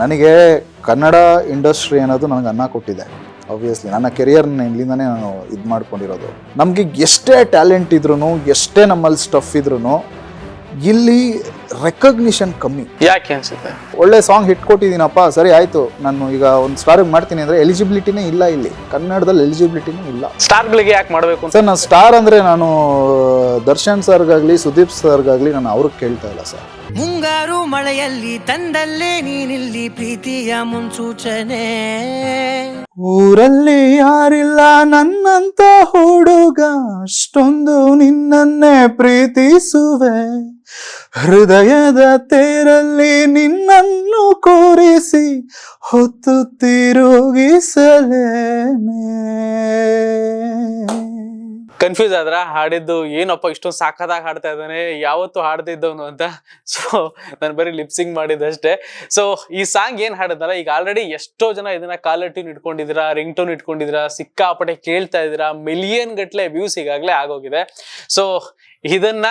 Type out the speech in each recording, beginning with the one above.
ನನಗೆ ಕನ್ನಡ ಇಂಡಸ್ಟ್ರಿ ಅನ್ನೋದು ನನಗೆ ಅನ್ನ ಕೊಟ್ಟಿದೆ ಆಬ್ವಿಯಸ್ಲಿ ನನ್ನ ಕೆರಿಯರ್ನ ಇಲ್ಲಿಂದನೇ ನಾನು ಇದು ಮಾಡ್ಕೊಂಡಿರೋದು. ನಮಗೆ ಎಷ್ಟೇ ಟ್ಯಾಲೆಂಟ್ ಇದ್ರೂ ಎಷ್ಟೇ ನಮ್ಮಲ್ಲಿ ಸ್ಟಫ್ ಇದ್ರೂ ಇಲ್ಲಿ ರೆಕಗ್ನಿಷನ್ ಕಮ್ಮಿ. ಯಾಕೆ ಅನ್ಸುತ್ತೆ ಒಳ್ಳೆ ಸಾಂಗ್ ಹಿಟ್ ಕೊಟ್ಟಿದ್ದೀನಪ್ಪ ಸರಿ ಆಯ್ತು. ನಾನು ಈಗ ಒಂದು ಸ್ಟಾರ್ ಮಾಡ್ತೀನಿ ಅಂದ್ರೆ ಎಲಿಜಿಬಿಲಿಟಿನೇ ಇಲ್ಲ ಇಲ್ಲಿ. ಕನ್ನಡದಲ್ಲಿ ಎಲಿಜಿಬಿಲಿಟಿನೇ ಇಲ್ಲ. ಸ್ಟಾರ್ಗಳಿಗೆ ಯಾಕೆ ಮಾಡಬೇಕು ಸರ್ ನಾನು ಸ್ಟಾರ್ ಅಂದ್ರೆ ನಾನು ದರ್ಶನ್ ಸರ್ಗಾಗಲಿ ಸುದೀಪ್ ಸರ್ಗಾಗಲಿ ನಾನು ಅವ್ರಿಗೆ ಕೇಳ್ತಾ ಇಲ್ಲ ಸರ್. ಮುಂಗಾರು ಮಳೆಯಲ್ಲಿ ತಂದಲ್ಲೇ ನೀನಿಲ್ಲಿ ಪ್ರೀತಿಯ ಮುನ್ಸೂಚನೆ. ಊರಲ್ಲಿ ಯಾರಿಲ್ಲ ನನ್ನಂತ ಹುಡುಗ ಅಷ್ಟೊಂದು ನಿನ್ನನ್ನೇ ಪ್ರೀತಿಸುವೆ. ಹೃದಯದ ತೇರಲ್ಲಿ ನಿನ್ನನ್ನು ಕೂರಿಸಿ ಹೊತ್ತು ತಿರುಗಿಸಲೇನೆ. ಕನ್ಫ್ಯೂಸ್ ಆದ್ರ? ಹಾಡಿದ್ದು ಏನಪ್ಪ, ಇಷ್ಟೊಂದು ಸಾಕದಾಗ ಹಾಡ್ತಾ ಇದ್ದಾನೆ, ಯಾವತ್ತು ಹಾಡ್ತಿದ್ದವನು ಅಂತ? ಸೊ ನಾನು ಬರೀ ಲಿಪ್ಸಿಂಗ್ ಮಾಡಿದ್ದಷ್ಟೇ. ಸೊ ಈ ಸಾಂಗ್ ಏನ್ ಹಾಡಿದ್ನಲ್ಲ, ಈಗ ಆಲ್ರೆಡಿ ಎಷ್ಟೋ ಜನ ಇದನ್ನ ಕಾಲರ್ ಟ್ಯೂನ್ ಇಟ್ಕೊಂಡಿದ್ದೀರಾ ರಿಂಗ್ ಟೋನ್ ಇಟ್ಕೊಂಡಿದ್ದೀರಾ, ಸಿಕ್ಕಾಪಟ್ಟೆ ಕೇಳ್ತಾ ಇದ್ದೀರಾ ಮಿಲಿಯನ್ ಗಟ್ಲೆ ವ್ಯೂಸ್ ಈಗಾಗಲೇ ಆಗೋಗಿದೆ. ಸೊ ಇದನ್ನ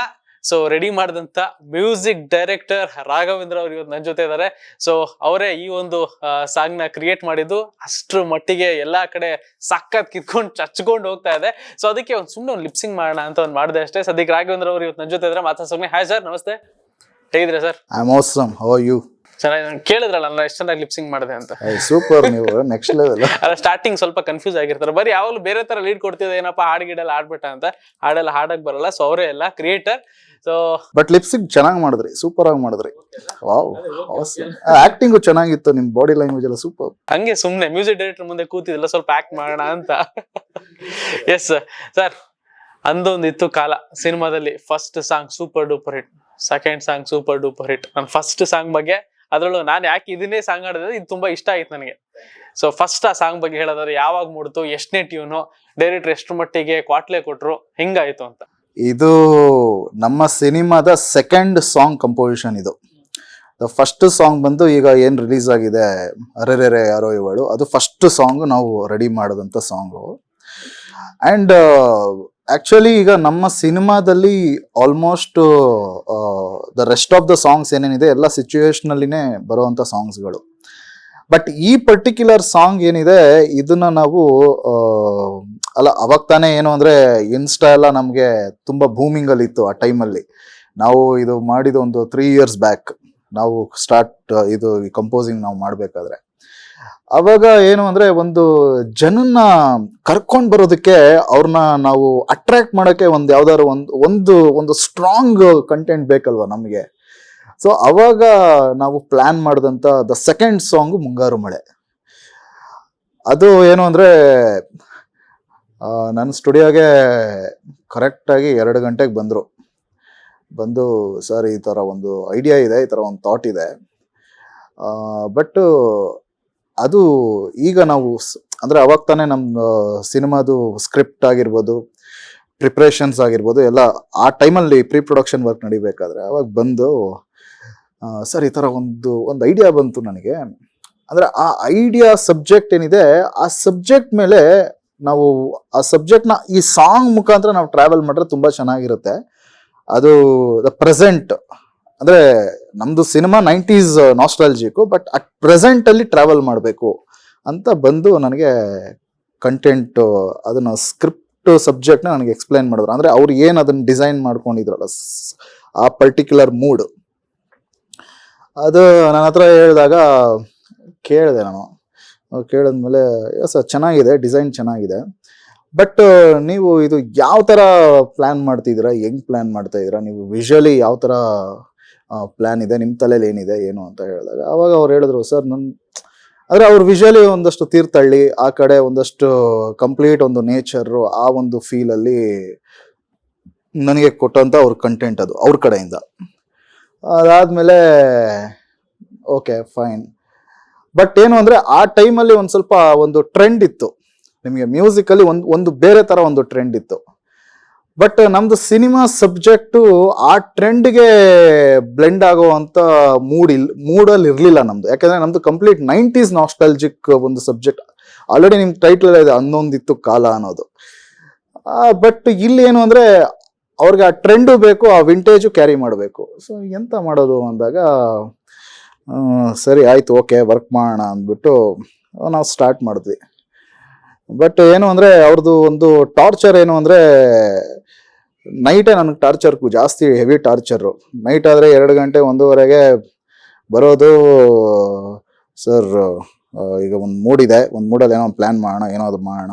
ಸೊ ರೆಡಿ ಮಾಡಿದಂತ ಮ್ಯೂಸಿಕ್ ಡೈರೆಕ್ಟರ್ ರಾಘವೇಂದ್ರ ಅವರು ಇವತ್ತು ನನ್ನ ಜೊತೆ ಇದ್ದಾರೆ. ಸೊ ಅವರೇ ಈ ಒಂದು ಸಾಂಗ್ನ ಕ್ರಿಯೇಟ್ ಮಾಡಿದ್ದು ಅಷ್ಟ್ರ ಮಟ್ಟಿಗೆ ಎಲ್ಲಾ ಕಡೆ ಸಕ್ಕತ್ ಕಿತ್ಕೊಂಡು ಚಚ್ಕೊಂಡು ಹೋಗ್ತಾ ಇದೆ. ಸೊ ಅದಕ್ಕೆ ಒಂದು ಸುಮ್ಮನೆ ಒಂದು ಲಿಪ್ಸಿಂಗ್ ಮಾಡೋಣ ಅಂತ ಒಂದು ಮಾಡಿದೆ ಅಷ್ಟೇ. ಸದ್ಯಕ್ಕೆ ರಾಘವೇಂದ್ರ ಅವರು ಇವತ್ತು ನನ್ನ ಜೊತೆ ಇದ್ರೆ ಸುಮ್ನೆ ಹಾಯ್ ಸರ್ ನಮಸ್ತೆ. ಹೇಗಿದ್ರೆ sir I am awesome how you ಚೆನ್ನಾಗಿ ನಾನು ಕೇಳಿದ್ರಲ್ಲ ನಾನು ಎಷ್ಟು ಚೆನ್ನಾಗಿ ಲಿಪ್ಸಿಂಗ್ ಮಾಡಿದೆ ಅಂತ. ಸೂಪರ್ ನೀವು ನೆಕ್ಸ್ಟ್ ಲೆವೆಲ್ ಅಲ್ಲ ಸ್ಟಾರ್ಟಿಂಗ್ ಸ್ವಲ್ಪ ಕನ್ಫ್ಯೂಸ್ ಆಗಿರ್ತಾರೆ. ಬರೀ ಯಾವಾಗಲೂ ಬೇರೆ ತರ ಲೀಡ್ ಕೊಡ್ತಿದ್ದೆ ಏನಪ್ಪ ಹಾಡು ಗಿಡೆಲ್ಲ ಆಡ್ಬಿಟ್ಟ ಅಂತ. ಹಾಡೆಲ್ಲ ಹಾಡಕ್ ಬರಲ್ಲ. ಸೊ ಅವರೇ ಎಲ್ಲ ಕ್ರಿಯೇಟರ್ ಸೊ ಬಟ್ ಲಿಪ್ಸ್ಟಿಕ್ ಚೆನ್ನಾಗಿ ಮಾಡಿದ್ರಿ ಸೂಪರ್ ಆಗಿ ಮಾಡಿದ್ರಿ. ವಾವ್ ಆಕ್ಟಿಂಗ್ ಚೆನ್ನಾಗಿತ್ತು ನಿಮ್ ಬಾಡಿ ಲ್ಯಾಂಗ್ವೇಜ್ ಎಲ್ಲ ಸೂಪರ್ ಹಂಗೆ ಸುಮ್ನೆ ಮ್ಯೂಸಿಕ್ ಡೈರೆಕ್ಟರ್ ಮುಂದೆ ಕೂತಿದ್ದಿಲ್ಲ ಸ್ವಲ್ಪ ಆಕ್ಟ್ ಮಾಡೋಣ ಅಂತ. ಎಸ್ ಸರ್ ಅಂದೊಂದಿತ್ತು ಕಾಲ. ಸಿನಿಮಾದಲ್ಲಿ first song super duper hit second song super duper hit ನನ್ನ ಫಸ್ಟ್ ಸಾಂಗ್ ಬಗ್ಗೆ ಅದರಲ್ಲೂ ನಾನು ಯಾಕೆ ಇದನ್ನೇ ಸಾಂಗ್ ಆಡಿದ್ರೆ ಇದು ತುಂಬಾ ಇಷ್ಟ ಆಯ್ತು ನನಗೆ. ಸೊ ಫಸ್ಟ್ ಆ ಸಾಂಗ್ ಬಗ್ಗೆ ಹೇಳೋದಾದ್ರೆ ಯಾವಾಗ ಮೂಡ್ತು ಎಷ್ಟನೇ ಟ್ಯೂನು ಡೈರೆಕ್ಟರ್ ಎಷ್ಟು ಮಟ್ಟಿಗೆ ಕ್ವಾಟ್ಲೆ ಕೊಟ್ರು ಹಿಂಗಾಯ್ತು ಅಂತ. ಇದು ನಮ್ಮ ಸಿನಿಮಾದ ಸೆಕೆಂಡ್ ಸಾಂಗ್ ಕಂಪೋಸಿಷನ್ ಇದು. ದ ಫಸ್ಟ್ ಸಾಂಗ್ ಬಂದು ಈಗ ಏನು ರಿಲೀಸ್ ಆಗಿದೆ? ಅರೆರೆರೆ ಯಾರೋ ಇವಳು. ಅದು ಫಸ್ಟ್ ಸಾಂಗ್ ನಾವು ರೆಡಿ ಮಾಡಿದಂಥ ಸಾಂಗು ಆ್ಯಂಡ್ ಆಕ್ಚುಲಿ ಈಗ ನಮ್ಮ ಸಿನಿಮಾದಲ್ಲಿ almost the rest of the songs ಏನೇನಿದೆ ಎಲ್ಲ ಸಿಚುವೇಶನಲ್ಲಿನೇ ಬರುವಂಥ ಸಾಂಗ್ಸ್ಗಳು ಬಟ್ ಈ ಪರ್ಟಿಕ್ಯುಲರ್ ಸಾಂಗ್ ಏನಿದೆ ಇದನ್ನ ನಾವು ಆ, ಅಲ್ಲ, ಅವಾಗ ತಾನೇ ಏನು ಅಂದ್ರೆ ಇನ್ಸ್ಟಾ ಎಲ್ಲ ನಮಗೆ ತುಂಬಾ ಬೂಮಿಂಗ್ ಅಲ್ಲಿ ಇತ್ತು ಆ ಟೈಮಲ್ಲಿ ನಾವು ಇದು ಮಾಡಿದ ಒಂದು ತ್ರೀ ಇಯರ್ಸ್ ಬ್ಯಾಕ್ ನಾವು ಸ್ಟಾರ್ಟ್ ಇದು ಕಂಪೋಸಿಂಗ್ ನಾವು ಮಾಡಬೇಕಾದ್ರೆ. ಅವಾಗ ಏನು ಅಂದ್ರೆ ಒಂದು ಜನನ್ನ ಕರ್ಕೊಂಡು ಬರೋದಕ್ಕೆ ಅವ್ರನ್ನ ನಾವು ಅಟ್ರಾಕ್ಟ್ ಮಾಡೋಕೆ ಒಂದು ಯಾವ್ದಾದ್ರು ಒಂದು ಒಂದು ಒಂದು ಸ್ಟ್ರಾಂಗ್ ಕಂಟೆಂಟ್ ಬೇಕಲ್ವಾ ನಮಗೆ. ಸೊ ಅವಾಗ ನಾವು ಪ್ಲಾನ್ ಮಾಡಿದಂಥ ದ ಸೆಕೆಂಡ್ ಸಾಂಗ್ ಮುಂಗಾರು ಮಳೆ. ಅದು ಏನು ಅಂದ್ರೆ ನನ್ನ ಸ್ಟುಡಿಯೋಗೆ ಕರೆಕ್ಟಾಗಿ ಎರಡು ಗಂಟೆಗೆ ಬಂದರು. ಬಂದು, ಸರ್, ಈ ಥರ ಒಂದು ಐಡಿಯಾ ಇದೆ, ಈ ಥರ ಒಂದು ಥಾಟ್ ಇದೆ. ಬಟ್ ಅದು ಈಗ ನಾವು ಅಂದರೆ ಅವಾಗ ತಾನೇ ನಮ್ಮ ಸಿನಿಮಾದು ಸ್ಕ್ರಿಪ್ಟ್ ಆಗಿರ್ಬೋದು ಪ್ರಿಪ್ರೇಷನ್ಸ್ ಆಗಿರ್ಬೋದು, ಎಲ್ಲ ಆ ಟೈಮಲ್ಲಿ ಪ್ರೀ ಪ್ರೊಡಕ್ಷನ್ ವರ್ಕ್ ನಡಿಬೇಕಾದ್ರೆ ಅವಾಗ ಬಂದು ಸರ್, ಈ ಥರ ಒಂದು ಒಂದು ಐಡಿಯಾ ಬಂತು ನನಗೆ. ಅಂದರೆ ಆ ಐಡಿಯಾ ಸಬ್ಜೆಕ್ಟ್ ಏನಿದೆ, ಆ ಸಬ್ಜೆಕ್ಟ್ ಮೇಲೆ ನಾವು ಆ ಸಬ್ಜೆಕ್ಟ್ನ ಈ ಸಾಂಗ್ ಮುಖಾಂತರ ನಾವು ಟ್ರಾವೆಲ್ ಮಾಡಿದ್ರೆ ತುಂಬ ಚೆನ್ನಾಗಿರುತ್ತೆ. ಅದು ದ ಪ್ರೆಸೆಂಟ್ ಅಂದರೆ ನಮ್ಮದು ಸಿನಿಮಾ ನೈಂಟೀಸ್ ನಾಸ್ಟಾಲಜಿಕ್ಕು ಬಟ್ ಅಟ್ ಪ್ರೆಸೆಂಟಲ್ಲಿ ಟ್ರಾವೆಲ್ ಮಾಡಬೇಕು ಅಂತ ಬಂದು ನನಗೆ ಕಂಟೆಂಟು ಅದನ್ನು ಸ್ಕ್ರಿಪ್ಟ್ ಸಬ್ಜೆಕ್ಟ್ನ ನನಗೆ ಎಕ್ಸ್ಪ್ಲೈನ್ ಮಾಡಿದ್ರು. ಅಂದರೆ ಅವ್ರು ಏನು ಅದನ್ನು ಡಿಸೈನ್ ಮಾಡ್ಕೊಂಡಿದ್ರಲ್ಲ, ಆ ಪರ್ಟಿಕ್ಯುಲರ್ ಮೂಡ್ ಅದು ನನ್ನ ಹತ್ರ ಹೇಳಿದಾಗ ಕೇಳಿದೆ ನಾನು. ಕೇಳಿದ್ಮೇಲೆ, ಎಸ್ ಚೆನ್ನಾಗಿದೆ, ಡಿಸೈನ್ ಚೆನ್ನಾಗಿದೆ. ಬಟ್ ನೀವು ಇದು ಯಾವ ಥರ ಪ್ಲ್ಯಾನ್ ಮಾಡ್ತಿದ್ದೀರಾ? ಹೆಂಗೆ ಪ್ಲ್ಯಾನ್ ಮಾಡ್ತಾ ಇದ್ದೀರಾ? ನೀವು ವಿಜುವಲಿ ಯಾವ ಥರ ಪ್ಲ್ಯಾನ್ ಇದೆ? ನಿಮ್ಮ ತಲೆಯಲ್ಲಿ ಏನಿದೆ, ಏನು ಅಂತ ಹೇಳಿದಾಗ, ಅವಾಗ ಅವ್ರು ಹೇಳಿದ್ರು, ಸರ್ ನನ್ನ ಅಂದರೆ ಅವ್ರು ವಿಜುವಲಿ ಒಂದಷ್ಟು ತೀರ್ಥಹಳ್ಳಿ, ಆ ಕಡೆ ಒಂದಷ್ಟು ಕಂಪ್ಲೀಟ್ ಒಂದು ನೇಚರು, ಆ ಒಂದು ಫೀಲಲ್ಲಿ ನನಗೆ ಕೊಟ್ಟಂಥ ಅವ್ರ ಕಂಟೆಂಟ್ ಅದು, ಅವ್ರ ಕಡೆಯಿಂದ. ಅದಾದಮೇಲೆ, ಓಕೆ, ಫೈನ್. ಬಟ್ ಏನು ಅಂದರೆ ಆ ಟೈಮಲ್ಲಿ ಒಂದು ಸ್ವಲ್ಪ ಒಂದು ಟ್ರೆಂಡ್ ಇತ್ತು. ನಿಮಗೆ ಮ್ಯೂಸಿಕಲ್ಲಿ ಒಂದು ಒಂದು ಬೇರೆ ಥರ ಒಂದು ಟ್ರೆಂಡ್ ಇತ್ತು. ಬಟ್ ನಮ್ದು ಸಿನಿಮಾ ಸಬ್ಜೆಕ್ಟು ಆ ಟ್ರೆಂಡ್ಗೆ ಬ್ಲೆಂಡ್ ಆಗುವಂಥ ಮೂಡ್ ಇಲ್ ಮೂಡಲ್ಲಿ ಇರಲಿಲ್ಲ ನಮ್ದು. ಯಾಕಂದ್ರೆ ನಮ್ದು ಕಂಪ್ಲೀಟ್ ನೈಂಟೀಸ್ ನಾಸ್ಟಾಲಜಿಕ್ ಒಂದು ಸಬ್ಜೆಕ್ಟ್ ಆಲ್ರೆಡಿ ನಿಮ್ಮ ಟೈಟ್ಲ್ ಇದೆ ಹನ್ನೊಂದಿತ್ತು ಕಾಲ ಅನ್ನೋದು. ಬಟ್ ಇಲ್ಲಿ ಏನು ಅಂದ್ರೆ ಅವ್ರಿಗೆ ಆ ಟ್ರೆಂಡು ಬೇಕು, ಆ ವಿಂಟೇಜು ಕ್ಯಾರಿ ಮಾಡಬೇಕು. ಸೊ ಎಂತ ಮಾಡೋದು ಅಂದಾಗ ಸರಿ ಆಯ್ತು ಓಕೆ ವರ್ಕ್ ಮಾಡೋಣ ಅಂದ್ಬಿಟ್ಟು ನಾವು ಸ್ಟಾರ್ಟ್ ಮಾಡಿದ್ವಿ. ಬಟ್ ಏನು ಅಂದರೆ ಅವ್ರದ್ದು ಒಂದು ಟಾರ್ಚರ್ ಏನು ಅಂದರೆ ನೈಟೇ ನನಗೆ ಟಾರ್ಚರ್ ಜಾಸ್ತಿ ಹೆವಿ ಟಾರ್ಚರು ನೈಟ್ ಆದರೆ ಎರಡು ಗಂಟೆ ಒಂದೂವರೆಗೆ ಬರೋದು ಸರ್ ಈಗ ಒಂದು ಮೂಡಿದೆ ಒಂದು ಮೂಡಲ್ಲಿ ಏನೋ ಪ್ಲ್ಯಾನ್ ಮಾಡೋಣ ಏನೋ ಅದು ಮಾಡೋಣ.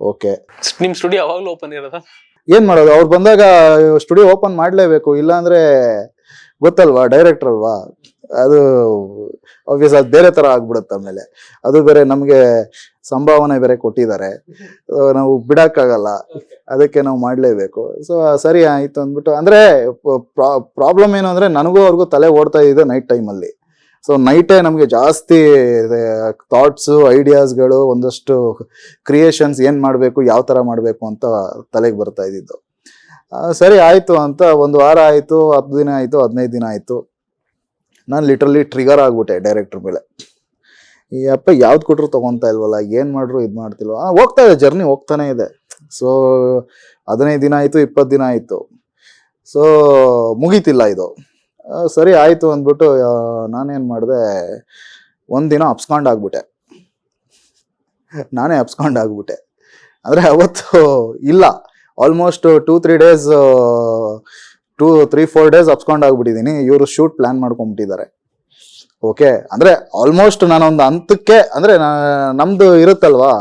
ಓಕೆ ನಿಮ್ಮ ಸ್ಟುಡಿಯೋ ಯಾವಾಗಲೂ ಓಪನ್ ಇರೋದಾ? ಏನು ಮಾಡೋದು? ಅವ್ರು ಬಂದಾಗ ಸ್ಟುಡಿಯೋ ಓಪನ್ ಮಾಡಲೇಬೇಕು. ಇಲ್ಲಾಂದ್ರೆ ಗೊತ್ತಲ್ವಾ? ಡೈರೆಕ್ಟರ್ ಅಲ್ವಾ? ಅದು ಆಬ್ವಿಯಸ್ ಅದು ಬೇರೆ ತರ ಆಗ್ಬಿಡುತ್ತೆ ಆಮೇಲೆ. ಅದು ಬೇರೆ ನಮಗೆ ಸಂಭಾವನೆ ಬೇರೆ ಕೊಟ್ಟಿದ್ದಾರೆ. ನಾವು ಬಿಡಕ್ಕಾಗಲ್ಲ. ಅದಕ್ಕೆ ನಾವು ಮಾಡಲೇಬೇಕು. ಸೊ ಸರಿ ಆಯ್ತು ಅಂದ್ಬಿಟ್ಟು, ಅಂದ್ರೆ ಪ್ರಾಬ್ಲಮ್ ಏನು ಅಂದ್ರೆ ನನಗೂ ಅವ್ರಿಗೂ ತಲೆ ಓಡ್ತಾ ಇದೆ ನೈಟ್ ಟೈಮಲ್ಲಿ ಸೊ ನೈಟೇ ನಮಗೆ ಜಾಸ್ತಿ ಥಾಟ್ಸು ಐಡಿಯಾಸ್ಗಳು ಒಂದಷ್ಟು ಕ್ರಿಯೇಷನ್ಸ್ ಏನು ಮಾಡಬೇಕು, ಯಾವ ತರ ಮಾಡಬೇಕು ಅಂತ ತಲೆಗೆ ಬರ್ತಾ ಇದ್ದಿದ್ದು. ಸರಿ ಆಯಿತು ಅಂತ ಒಂದು ವಾರ ಆಯಿತು, ಹತ್ತು ದಿನ ಆಯಿತು, ಹದಿನೈದು ದಿನ ಆಯಿತು. ನಾನು ಲಿಟ್ರಲಿ ಟ್ರಿಗರ್ ಆಗ್ಬಿಟ್ಟೆ ಡೈರೆಕ್ಟ್ರ್ ಮೇಲೆ. ಈ ಅಪ್ಪ ಯಾವ್ದು ಕೊಟ್ಟರು ತೊಗೊತಾ ಇಲ್ವಲ್ಲ, ಏನು ಮಾಡ್ರು ಇದು ಮಾಡ್ತಿಲ್ವ? ಹೋಗ್ತಾ ಇದೆ ಜರ್ನಿ ಹೋಗ್ತಾನೆ ಇದೆ. ಸೊ ಹದಿನೈದು ದಿನ ಆಯಿತು, ಇಪ್ಪತ್ತು ದಿನ ಆಯಿತು. ಸೊ ಮುಗೀತಿಲ್ಲ ಇದು. ಸರಿ ಆಯಿತು ಅಂದ್ಬಿಟ್ಟು ನಾನೇನು ಮಾಡಿದೆ ಒಂದಿನ ಅಪ್ಸ್ಕಾಂಡ್ ಆಗ್ಬಿಟ್ಟೆ. ನಾನೇ ಅಪ್ಸ್ಕಾಂಡ್ ಆಗ್ಬಿಟ್ಟೆ. ಅಂದರೆ ಅವತ್ತು ಇಲ್ಲ. Almost two three days two three four days ಅಪ್ಸ್ಕೊಂಡು ಆಗ್ಬಿಟ್ಟಿದ್ದೀನಿ ಇವರು ಶೂಟ್ ಪ್ಲಾನ್ ಮಾಡ್ಕೊಂಡ್ಬಿಟ್ಟಿದ್ದಾರೆ. ಓಕೆ ಅಂದರೆ ಆಲ್ಮೋಸ್ಟ್ ನಾನೊಂದು ಹಂತಕ್ಕೆ, ಅಂದರೆ ನಮ್ಮದು ಇರುತ್ತಲ್ವಾ?